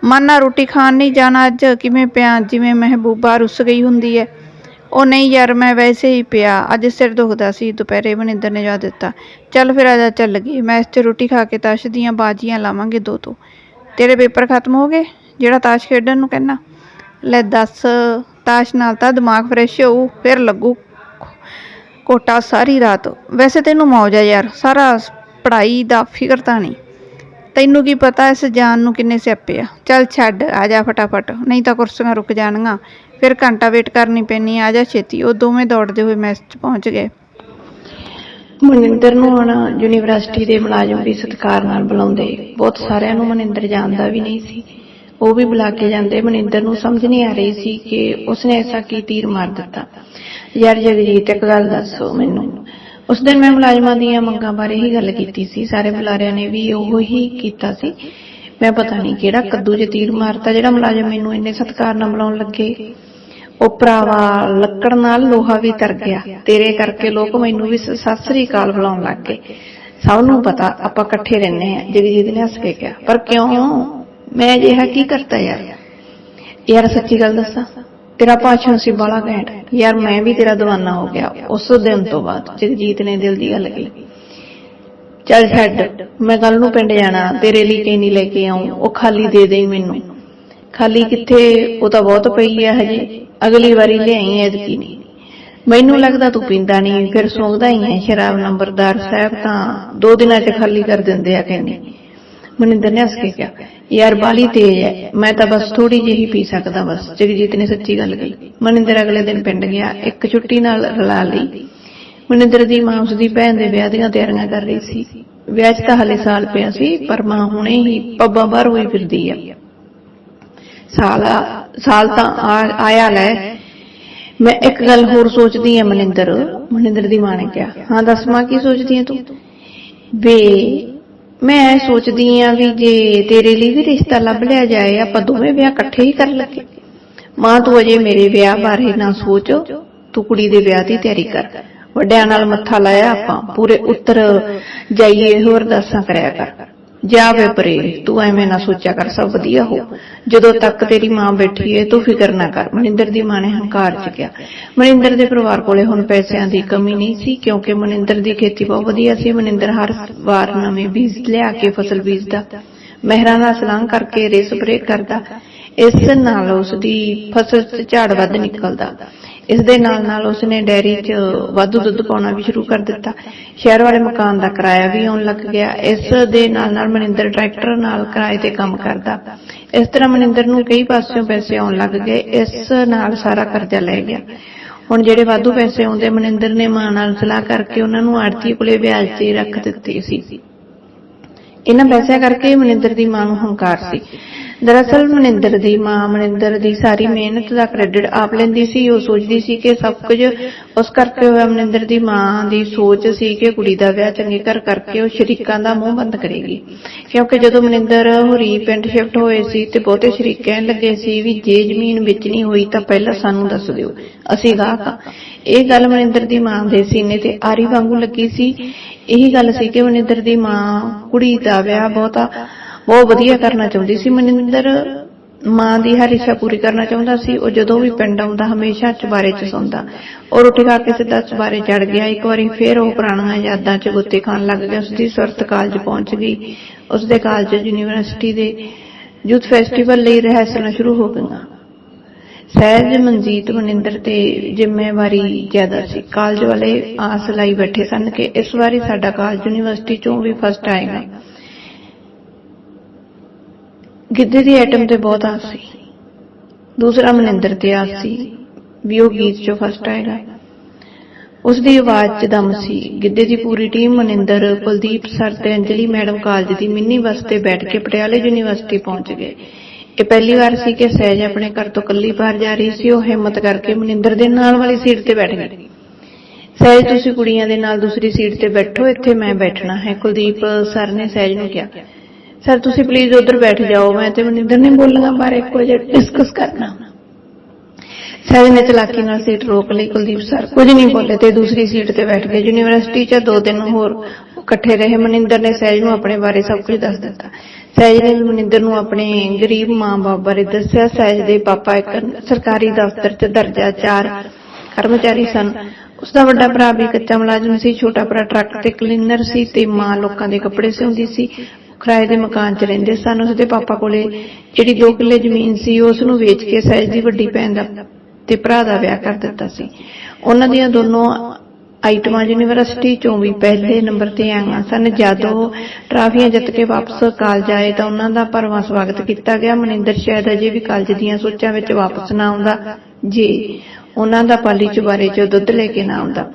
ਮਾਨਾ ਰੋਟੀ ਖਾਣ ਨਹੀਂ ਜਾਣਾ ਅੱਜ, ਕਿਵੇਂ ਪਿਆ? ਜਿਵੇਂ ਮਹਿਬੂਬਾ ਰੁੱਸ ਗਈ ਹੁੰਦੀ ਹੈ ਉਹ ਨਹੀਂ ਯਾਰ, ਮੈਂ ਵੈਸੇ ਹੀ ਪਿਆ, ਅੱਜ ਸਿਰ ਦੁਖਦਾ ਸੀ। ਦੁਪਹਿਰੇ ਮਨਿੰਦਰ ਨੇ ਜਾ ਦਿੱਤਾ, ਚੱਲ ਫਿਰ ਆਜਾ ਚੱਲ ਗਈ, ਮੈਂ ਇਸ 'ਚ ਰੋਟੀ ਖਾ ਕੇ ਤਾਸ਼ ਦੀਆਂ ਬਾਜੀਆਂ ਲਾਵਾਂਗੇ ਦੋ ਤੋਂ। ਤੇਰੇ ਪੇਪਰ ਖਤਮ ਹੋ ਗਏ? ਜਿਹੜਾ ਤਾਸ਼ ਖੇਡਣ ਨੂੰ ਕਹਿਣਾ ਲੈ ਦੱਸ, ਤਾਸ਼ ਨਾਲ ਤਾਂ ਦਿਮਾਗ ਫਰੈਸ਼ ਹੋਊ, ਫਿਰ ਲੱਗੂ ਕੋਟਾ ਸਾਰੀ ਰਾਤ। ਵੈਸੇ ਤੈਨੂੰ ਮੌਜ ਆ ਯਾਰ, ਸਾਰਾ ਪੜ੍ਹਾਈ ਦਾ ਫਿਕਰ ਤਾਂ ਨਹੀਂ। ਤੈਨੂੰ ਕੀ ਪਤਾ ਇਸ ਜਾਨ ਨੂੰ ਕਿੰਨੇ ਸਿਆਪੇ ਆ। ਚੱਲ ਛੱਡ, ਆ ਜਾ ਫਟਾਫਟ, ਨਹੀਂ ਤਾਂ ਕੁਰਸੀਆਂ ਰੁਕ ਜਾਣਗੀਆਂ। ਫਿਰ ਘੰਟਾ ਵੇਟ ਕਰਨੀ ਪੈਣੀ ਆ ਜਾ ਛੇਤੀ। ਉਹ ਦੋਵੇਂ ਦੌੜਦੇ ਹੋਏ ਮੈਸ 'ਚ ਪਹੁੰਚ ਗਏ। ਮਨਿੰਦਰ ਨੂੰ ਹੁਣ ਯੂਨੀਵਰਸਿਟੀ ਦੇ ਮੁਲਾਜ਼ਮ ਵੀ ਸਤਿਕਾਰ ਨਾਲ ਬੁਲਾਉਂਦੇ। ਬਹੁਤ ਸਾਰਿਆਂ ਨੂੰ ਮਨਿੰਦਰ ਜਾਣਦਾ ਵੀ ਨਹੀਂ ਸੀ। ਉਹ ਵੀ ਬੁਲਾ ਕੇ ਜਾਂਦੇ। ਮਨਿੰਦਰ ਨੂੰ ਸਮਝ ਨਹੀਂ ਆ ਰਹੀ ਸੀ ਕਿ ਉਸਨੇ ਐਸਾ ਕੀ ਤੀਰ ਮਾਰ ਦਿੱਤਾ। ਯਾਰ ਜਗਜੀਤ, ਇੱਕ ਗੱਲ ਦੱਸੋ ਮੈਨੂੰ। ਉਸ ਦਿਨ ਮੈਂ ਮੁਲਾਜ਼ਮਾਂ ਦੀਆਂ ਮੰਗਾਂ ਬਾਰੇ ਹੀ ਗੱਲ ਕੀਤੀ ਸੀ। ਸਾਰੇ ਬੁਲਾਰਿਆਂ ਨੇ ਵੀ ਉਹ ਹੀ ਕੀਤਾ ਸੀ। ਮੈਂ ਪਤਾ ਨਹੀਂ ਕਿਹੜਾ ਕੱਦੂ 'ਚ ਤੀਰ ਮਾਰਤਾ ਜਿਹੜਾ ਮੁਲਾਜ਼ਮ ਮੈਨੂੰ ਇੰਨੇ ਸਤਿਕਾਰ ਨਾਲ ਬੁਲਾਉਣ ਲੱਗੇ। ਉਹ ਭਰਾਵਾ ਲੱਕੜ ਨਾਲ ਲੋਹਾ ਵੀ ਤਰ ਗਿਆ। ਤੇਰੇ ਕਰਕੇ ਲੋਕ ਮੈਨੂੰ ਵੀ ਸ- ਸਤਿ ਸ੍ਰੀ ਅਕਾਲ ਬੁਲਾਉਣ ਲੱਗ ਗਏ। ਸਭ ਨੂੰ ਪਤਾ ਆਪਾਂ ਇਕੱਠੇ ਰਹਿੰਦੇ ਆ ਜਗਜੀਤ ਨੇ ਹੱਸ ਕੇ ਕਿਹਾ, ਪਰ ਕਿਉਂ? ਮੈਂ ਅਜਿਹਾ ਕੀ ਕਰਤਾ ਯਾਰ? ਯਾਰ ਸੱਚੀ ਗੱਲ ਦੱਸਾਂ, ਤੇਰਾ ਭਾਸ਼ਣ ਸੀ ਬਾਲਾ ਘੈਂਟ। ਯਾਰ ਮੈਂ ਵੀ ਤੇਰਾ دیਵਾਨਾ ਹੋ ਗਿਆ, ਉਸ ਦਿਨ ਤੋਂ ਬਾਅਦ ਜਗਜੀਤ ਨੇ ਦਿਲ ਦੀ ਗੱਲ ਕਹੀ। ਚੱਲ ਛੱਡ, ਮੈਂ ਕੱਲ ਨੂੰ ਪਿੰਡ ਜਾਣਾ, ਤੇਰੇ ਲਈ ਕੈਨੀ ਲੈ ਕੇ ਆਉਂ ਉਹ ਖਾਲੀ ਦੇ ਦੇਈ ਮੈਨੂੰ। ਖਾਲੀ ਕਿੱਥੇ, ਉਹ ਤਾਂ ਬਹੁਤ ਪਈ ਆ ਹਜੇ, ਅਗਲੀ ਵਾਰੀ ਲਿਆਈ ਐਤਕੀ ਨਹੀਂ। ਮੈਨੂੰ ਲੱਗਦਾ ਤੂੰ ਪੀਂਦਾ ਨਹੀਂ, ਫਿਰ ਸੌਂਦਾ ਹੀ ਹੈ ਸ਼ਰਾਬ ਨੰਬਰਦਾਰ ਸਾਹਿਬ ਤਾਂ, ਦੋ ਦਿਨਾਂ 'ਚ ਖਾਲੀ ਕਰ ਦਿੰਦੇ ਆ ਕਹਿੰਦੇ। ਮਨਿੰਦਰ ਨੇ ਹੱਸ ਕੇ ਕਿਹਾ, ਯਾਰ ਬਾਲੀ ਤੇਜ਼ ਹੈ ਮੈਂ ਤਾਂ ਬਸ ਥੋੜੀ ਜਿਹੀ ਪੀ ਸਕਦਾ ਬਸ। ਜਗਜੀਤ ਨੇ ਸੱਚੀ ਗੱਲ ਕਹੀ। ਮਨਿੰਦਰ ਅਗਲੇ ਦਿਨ ਪਿੰਡ ਗਿਆ, ਇੱਕ ਛੁੱਟੀ ਨਾਲ ਰਲਾ ਲਈ। ਮਨਿੰਦਰ ਦੀ ਮਾਂ ਉਸਦੀ ਭੈਣ ਦੇ ਵਿਆਹ ਦੀਆਂ ਤਿਆਰੀਆਂ ਕਰ ਰਹੀ ਸੀ। ਵਿਆਹ 'ਚ ਤਾਂ ਹਲੇ ਸਾਲ ਪਿਆ ਸੀ, ਪਰ ਮਾਂ ਹੁਣੇ ਹੀ ਪੱਬਾਂ ਬਾਹਰ ਹੋਈ ਫਿਰਦੀ ਆ। ਸਾਲ ਸਾਲ ਤਾਂ ਆਇਆ ਲੈ। ਮੈਂ ਇੱਕ ਗੱਲ ਹੋਰ ਸੋਚਦੀ ਆ ਮਨਿੰਦਰ। ਮਨਿੰਦਰ ਦੀ ਮਾਂ ਨੇ ਕਿਹਾ, ਹਾਂ, ਦੱਸ ਮਾਂ, ਕੀ ਸੋਚਦੀ ਆ ਤੂੰ? ਵੇ ਮੈਂ ਇਹ ਸੋਚਦੀ ਆ ਵੀ ਜੇ ਤੇਰੇ ਲਈ ਵੀ ਰਿਸ਼ਤਾ ਲੱਭ ਲਿਆ ਜਾਏ, ਆਪਾਂ ਦੋਵੇਂ ਵਿਆਹ ਇਕੱਠੇ ਹੀ ਕਰ ਲੱਗੇ ਮਾਂ, ਤੂੰ ਅਜੇ ਮੇਰੇ ਵਿਆਹ ਬਾਰੇ ਨਾ ਸੋਚ। ਤੂੰ ਕੁੜੀ ਦੇ ਵਿਆਹ ਦੀ ਤਿਆਰੀ ਕਰ। ਵੱਡਿਆਂ ਨਾਲ ਮੱਥਾ ਲਾਇਆ ਆਪਾਂ। ਪੂਰੇ ਉੱਤਰ ਜਾਈਏ, ਹੋਰ ਅਰਦਾਸਾਂ ਕਰਿਆ ਕਰ। ਜਾ ਵੇ ਪਰੇ, ਤੂੰ ਐਵੇਂ ਨਾ ਸੋਚਿਆ ਕਰ, ਸਭ ਵਧੀਆ ਹੋ। ਜਦੋਂ ਤੱਕ ਤੇਰੀ ਮਾਂ ਬੈਠੀ ਏ, ਤੂੰ ਫਿਕਰ ਨਾ ਕਰ। ਮਨਿੰਦਰ ਦੀ ਮਾਂ ਨੇ ਹੰਕਾਰ ਚ ਕਿਹਾ। ਮਨਿੰਦਰ ਦੇ ਪਰਿਵਾਰ ਕੋਲੇ ਹੁਣ ਪੈਸਿਆਂ ਦੀ ਕਮੀ ਨਹੀਂ ਸੀ, ਕਿਉਂਕਿ ਮਨਿੰਦਰ ਦੀ ਖੇਤੀ ਬਹੁਤ ਵਧੀਆ ਸੀ। ਮਨਿੰਦਰ ਹਰ ਵਾਰ ਨਵੇਂ ਬੀਜ ਲਿਆ ਕੇ ਫਸਲ ਬੀਜਦਾ। ਮਹਿਰਾਂ ਦਾ ਸਲਾਹ ਕਰਕੇ ਰੇ ਸਪਰੇ ਕਰਦਾ। ਇਸ ਨਾਲ ਉਸ ਦੀ ਫਸਲ 'ਚ ਝਾੜ ਵੱਧ ਨਿਕਲਦਾ। ਇਸ ਦੇ ਨਾਲ ਨਾਲ ਉਸਨੇ ਡੈਰੀ 'ਚ ਵਾਧੂ ਦੁੱਧ ਪਾਉਣਾ ਵੀ ਸ਼ੁਰੂ ਕਰ ਦਿੱਤਾ। ਸ਼ਹਿਰ ਵਾਲੇ ਮਕਾਨ ਦਾ ਕਿਰਾਇਆ ਵੀ ਆਉਣ ਲੱਗ ਗਿਆ। ਇਸ ਦੇ ਨਾਲ ਨਾਲ ਮਨਿੰਦਰ ਟਰੈਕਟਰ ਨਾਲ ਕਿਰਾਏ ਤੇ ਕੰਮ ਕਰਦਾ। ਇਸ ਤਰ੍ਹਾਂ ਮਨਿੰਦਰ ਨੂੰ ਕਈ ਪਾਸਿਓਂ ਪੈਸੇ ਆਉਣ ਲੱਗ ਗਏ। ਇਸ ਨਾਲ ਸਾਰਾ ਕਰਜ਼ਾ ਲੈ ਗਿਆ। ਹੁਣ ਜਿਹੜੇ ਵਾਧੂ ਪੈਸੇ ਆਉਂਦੇ, ਮਨਿੰਦਰ ਨੇ ਮਾਂ ਨਾਲ ਸਲਾਹ ਕਰਕੇ ਉਹਨਾਂ ਨੂੰ ਆੜਤੀ ਕੋਲੇ ਵਿਆਜ ਤੇ ਰੱਖ ਦਿੱਤੇ ਸੀ। ਇਹਨਾਂ ਪੈਸਿਆਂ ਕਰਕੇ ਮਨਿੰਦਰ ਦੀ ਮਾਂ ਨੂੰ ਹੰਕਾਰ ਸੀ। ਦਰਅਸਲ ਮਨਿੰਦਰ ਦੀ ਮਾਂ ਮਨਿੰਦਰ ਦੀ ਸਾਰੀ ਮਿਹਨਤ ਦਾ ਕ੍ਰੈਡਿਟ ਆਪ ਲੈਂਦੀ ਸੀ, ਉਹ ਸੋਚਦੀ ਸੀ ਕਿ ਸਭ ਕੁਝ ਉਸ ਕਰਕੇ ਹੋਇਆ। ਮਨਿੰਦਰ ਦੀ ਮਾਂ ਦੀ ਸੋਚ ਸੀ ਕਿ ਕੁੜੀ ਦਾ ਵਿਆਹ ਚੰਗੇ ਘਰ ਕਰਕੇ ਉਹ ਸ਼ਰੀਕਾਂ ਦਾ ਮੂੰਹ ਬੰਦ ਕਰੇਗੀ। ਕਿਉਂਕਿ ਜਦੋਂ ਮਨਿੰਦਰ ਹੋਰੀ ਪਿੰਡ ਸ਼ਿਫਟ ਹੋਏ ਸੀ ਤੇ ਬਹੁਤੇ ਸ਼ਰੀਕ ਕਹਿਣ ਲੱਗੇ ਸੀ ਵੀ ਜੇ ਜ਼ਮੀਨ ਵੇਚਣੀ ਹੋਈ ਤਾਂ ਪਹਿਲਾਂ ਸਾਨੂੰ ਦੱਸ ਦਿਓ, ਅਸੀਂ ਗਾਹਕ ਆ ਇਹ ਗੱਲ ਮਨਿੰਦਰ ਦੀ ਮਾਂ ਦੇ ਸੀਨੇ ਤੇ ਆਰੀ ਵਾਂਗੂ ਲੱਗੀ ਸੀ। ਇਹੀ ਗੱਲ ਸੀ ਕਿ ਮਨਿੰਦਰ ਦੀ ਮਾਂ ਕੁੜੀ ਦਾ ਵਿਆਹ ਬਹੁਤਾ ਬਹੁਤ ਵਧੀਆ ਕਰਨਾ ਚਾਹੁੰਦੀ ਸੀ। ਮਨਿੰਦਰ ਮਾਂ ਦੀ ਹਰ ਇੱਛਾ ਪੂਰੀ ਕਰਨਾ ਚਾਹੁੰਦਾ ਸੀ। ਉਹ ਜਦੋਂ ਵੀ ਪਿੰਡ ਆਉਂਦਾ, ਹਮੇਸ਼ਾ ਚੁਬਾਰੇ 'ਚ ਸੌਂਦਾ। ਉਹ ਰੋਟੀ ਕੇ ਸਿੱਧਾ ਚੁਬਾਰੇ ਚੜ ਗਿਆ। ਇੱਕ ਵਾਰੀ ਫੇਰ ਉਹ ਪੁਰਾਣੀਆਂ ਯਾਦਾਂ 'ਚ ਗੁੱਤੇ ਖਾਣ ਲੱਗ ਗਿਆ। ਉਸਦੀ ਸੁਰਤ ਕਾਲਜ ਪਹੁੰਚ ਗਈ। ਉਸਦੇ ਕਾਲਜ ਯੂਨੀਵਰਸਿਟੀ ਦੇ ਯੂਥ ਫੈਸਟੀਵਲ ਲਈ ਰਿਹਰਸਲਾਂ ਸ਼ੁਰੂ ਹੋ ਗਈਆਂ। ਸਹਿਜ, ਮਨਜੀਤ, ਮਨਿੰਦਰ ਤੇ ਜ਼ਿੰਮੇਵਾਰੀ ਜ਼ਿਆਦਾ ਸੀ। ਕਾਲਜ ਵਾਲੇ ਆਸ ਲਾਈ ਬੈਠੇ ਸਨ ਕਿ ਇਸ ਵਾਰੀ ਸਾਡਾ ਕਾਲਜ ਯੂਨੀਵਰਸਿਟੀ ਚੋਂ ਵੀ ਫਸਟ ਆਏਗਾ। ਗਿੱਧੇ ਦੀ ਆਈਟਮ ਤੇ ਬਹੁਤ ਆਸ ਸੀ। ਦੂਸਰਾ ਮਨਿੰਦਰ ਤੇ ਆਸ ਸੀ ਵੀ ਉਹ ਗੀਤ ਚੋਂ ਫਸਟ ਆਏਗਾ। ਉਸ ਦੀ ਆਵਾਜ਼ 'ਚ ਦਮ ਸੀ। ਗਿੱਧੇ ਦੀ ਪੂਰੀ ਟੀਮ ਮਨਿੰਦਰ, ਕੁਲਦੀਪ ਸਰ ਤੇ ਅੰਜਲੀ ਮੈਡਮ ਕਾਲਜ ਦੀ ਮਿੰਨੀ ਬੱਸ ਤੇ ਬੈਠ ਕੇ ਪਟਿਆਲੇ ਯੂਨੀਵਰਸਿਟੀ ਪਹੁੰਚ ਗਏ। ਇਹ ਪਹਿਲੀ ਵਾਰ ਸੀ ਕਿ ਸਹਿਜ ਆਪਣੇ ਘਰ ਤੋਂ ਇਕੱਲੀ ਬਾਹਰ ਜਾ ਰਹੀ ਸੀ। ਉਹ ਹਿੰਮਤ ਕਰਕੇ ਮਨਿੰਦਰ ਦੇ ਨਾਲ ਵਾਲੀ ਸੀਟ ਤੇ ਬੈਠ ਗਈ। ਸਹਿਜ, ਤੁਸੀਂ ਕੁੜੀਆਂ ਦੇ ਨਾਲ ਦੂਸਰੀ ਸੀਟ ਤੇ ਬੈਠੋ, ਇੱਥੇ ਮੈਂ ਬੈਠਣਾ ਹੈ, ਕੁਲਦੀਪ ਸਰ ਨੇ ਸਹਿਜ ਨੂੰ ਕਿਹਾ। ਸਰ ਤੁਸੀਂ ਪਲੀਜ਼ ਉਧਰ ਬੈਠ ਜਾਓ, ਮੈਂ ਤੇ ਮਨਿੰਦਰ ਨੇ ਬੋਲਣਾ ਬਾਰੇ ਕੁਝ ਡਿਸਕਸ ਕਰਨਾ। ਸਹਿਜ ਨੇ ਚਲਾਕੀ ਨਾਲ ਸੀਟ ਰੋਕ ਲਈ, ਕੁਲਦੀਪ ਸਰ ਕੁਝ ਨਹੀਂ ਬੋਲੇ ਤੇ ਦੂਸਰੀ ਸੀਟ ਤੇ ਬੈਠ ਗਏ। ਯੂਨੀਵਰਸਿਟੀ 'ਚ ਦੋ ਦਿਨ ਹੋਰ ਇਕੱਠੇ ਰਹੇ। ਮਨਿੰਦਰ ਨੇ ਸਹਿਜ ਨੂੰ ਆਪਣੇ ਬਾਰੇ ਸਭ ਕੁਝ ਦੱਸ ਦਿੱਤਾ। ਸਹਿਜ ਨੇ ਵੀ ਮਨਿੰਦਰ ਨੂੰ ਆਪਣੇ ਗਰੀਬ ਮਾਂ-ਬਾਪ ਬਾਰੇ ਦੱਸਿਆ। ਸਹਿਜ ਦੇ ਪਾਪਾ ਇੱਕ ਸਰਕਾਰੀ ਦਫ਼ਤਰ 'ਚ ਦਰਜਾ 4 ਕਰਮਚਾਰੀ ਸਨ। ਉਸ ਦਾ ਵੱਡਾ ਭਰਾ ਵੀ ਕੱਚਾ ਮੁਲਾਜ਼ਮ ਸੀ। ਛੋਟਾ ਭਰਾ ਟਰੱਕ ਤੇ ਕਲੀਨਰ ਸੀ ਤੇ ਮਾਂ ਲੋਕਾਂ ਦੇ ਕੱਪੜੇ ਸਿਉਂਦੀ ਸੀ। ਕਿਰਾਏ ਦੇ ਮਕਾਨ 'ਚ ਰਹਿੰਦੇ ਸਨ ਉਸਦੇ ਪਾਪਾ ਕੋਲੇ ਜਿਹੜੀ 2 ਕਿੱਲੇ ਜ਼ਮੀਨ ਸੀ, ਉਸ ਨੂੰ ਵੇਚ ਕੇ ਸਹਿਜ ਦੀ ਵੱਡੀ ਭੈਣ ਦਾ ਤੇ ਭਰਾ ਦਾ ਵਿਆਹ ਕਰ ਦਿੱਤਾ ਸੀ। ਉਹਨਾਂ ਦੀਆਂ ਦੋਨੋਂ ਆਈਟਮਾਂ ਯੂਨੀਵਰਸਿਟੀ ਚੋਂ ਵੀ ਪਹਿਲੇ ਨੰਬਰ ਤੇ ਆਈਆਂ ਸਨ। ਜਦੋਂ ਟਰਾਫੀਆਂ ਜਿੱਤ ਕੇ ਵਾਪਸ ਕਾਲਜ ਆਏ ਤਾਂ ਉਹਨਾਂ ਦਾ ਭਰਵਾਂ ਸਵਾਗਤ ਕੀਤਾ ਗਿਆ। ਮਨਿੰਦਰ ਸ਼ਾਇਦ ਅਜੇ ਵੀ ਕਾਲਜ ਦੀਆਂ ਸੋਚਾਂ ਵਿੱਚ ਵਾਪਸ ਨਾ ਆਉਂਦਾ। ਜੇ, ਉਹਨਾਂ ਦਾ ਪਾਲੀ ਚੁਬਾਰੇ ਚੋਂ ਦੁੱਧ ਲੈ ਕੇ ਨਾ ਆਉਂਦਾ।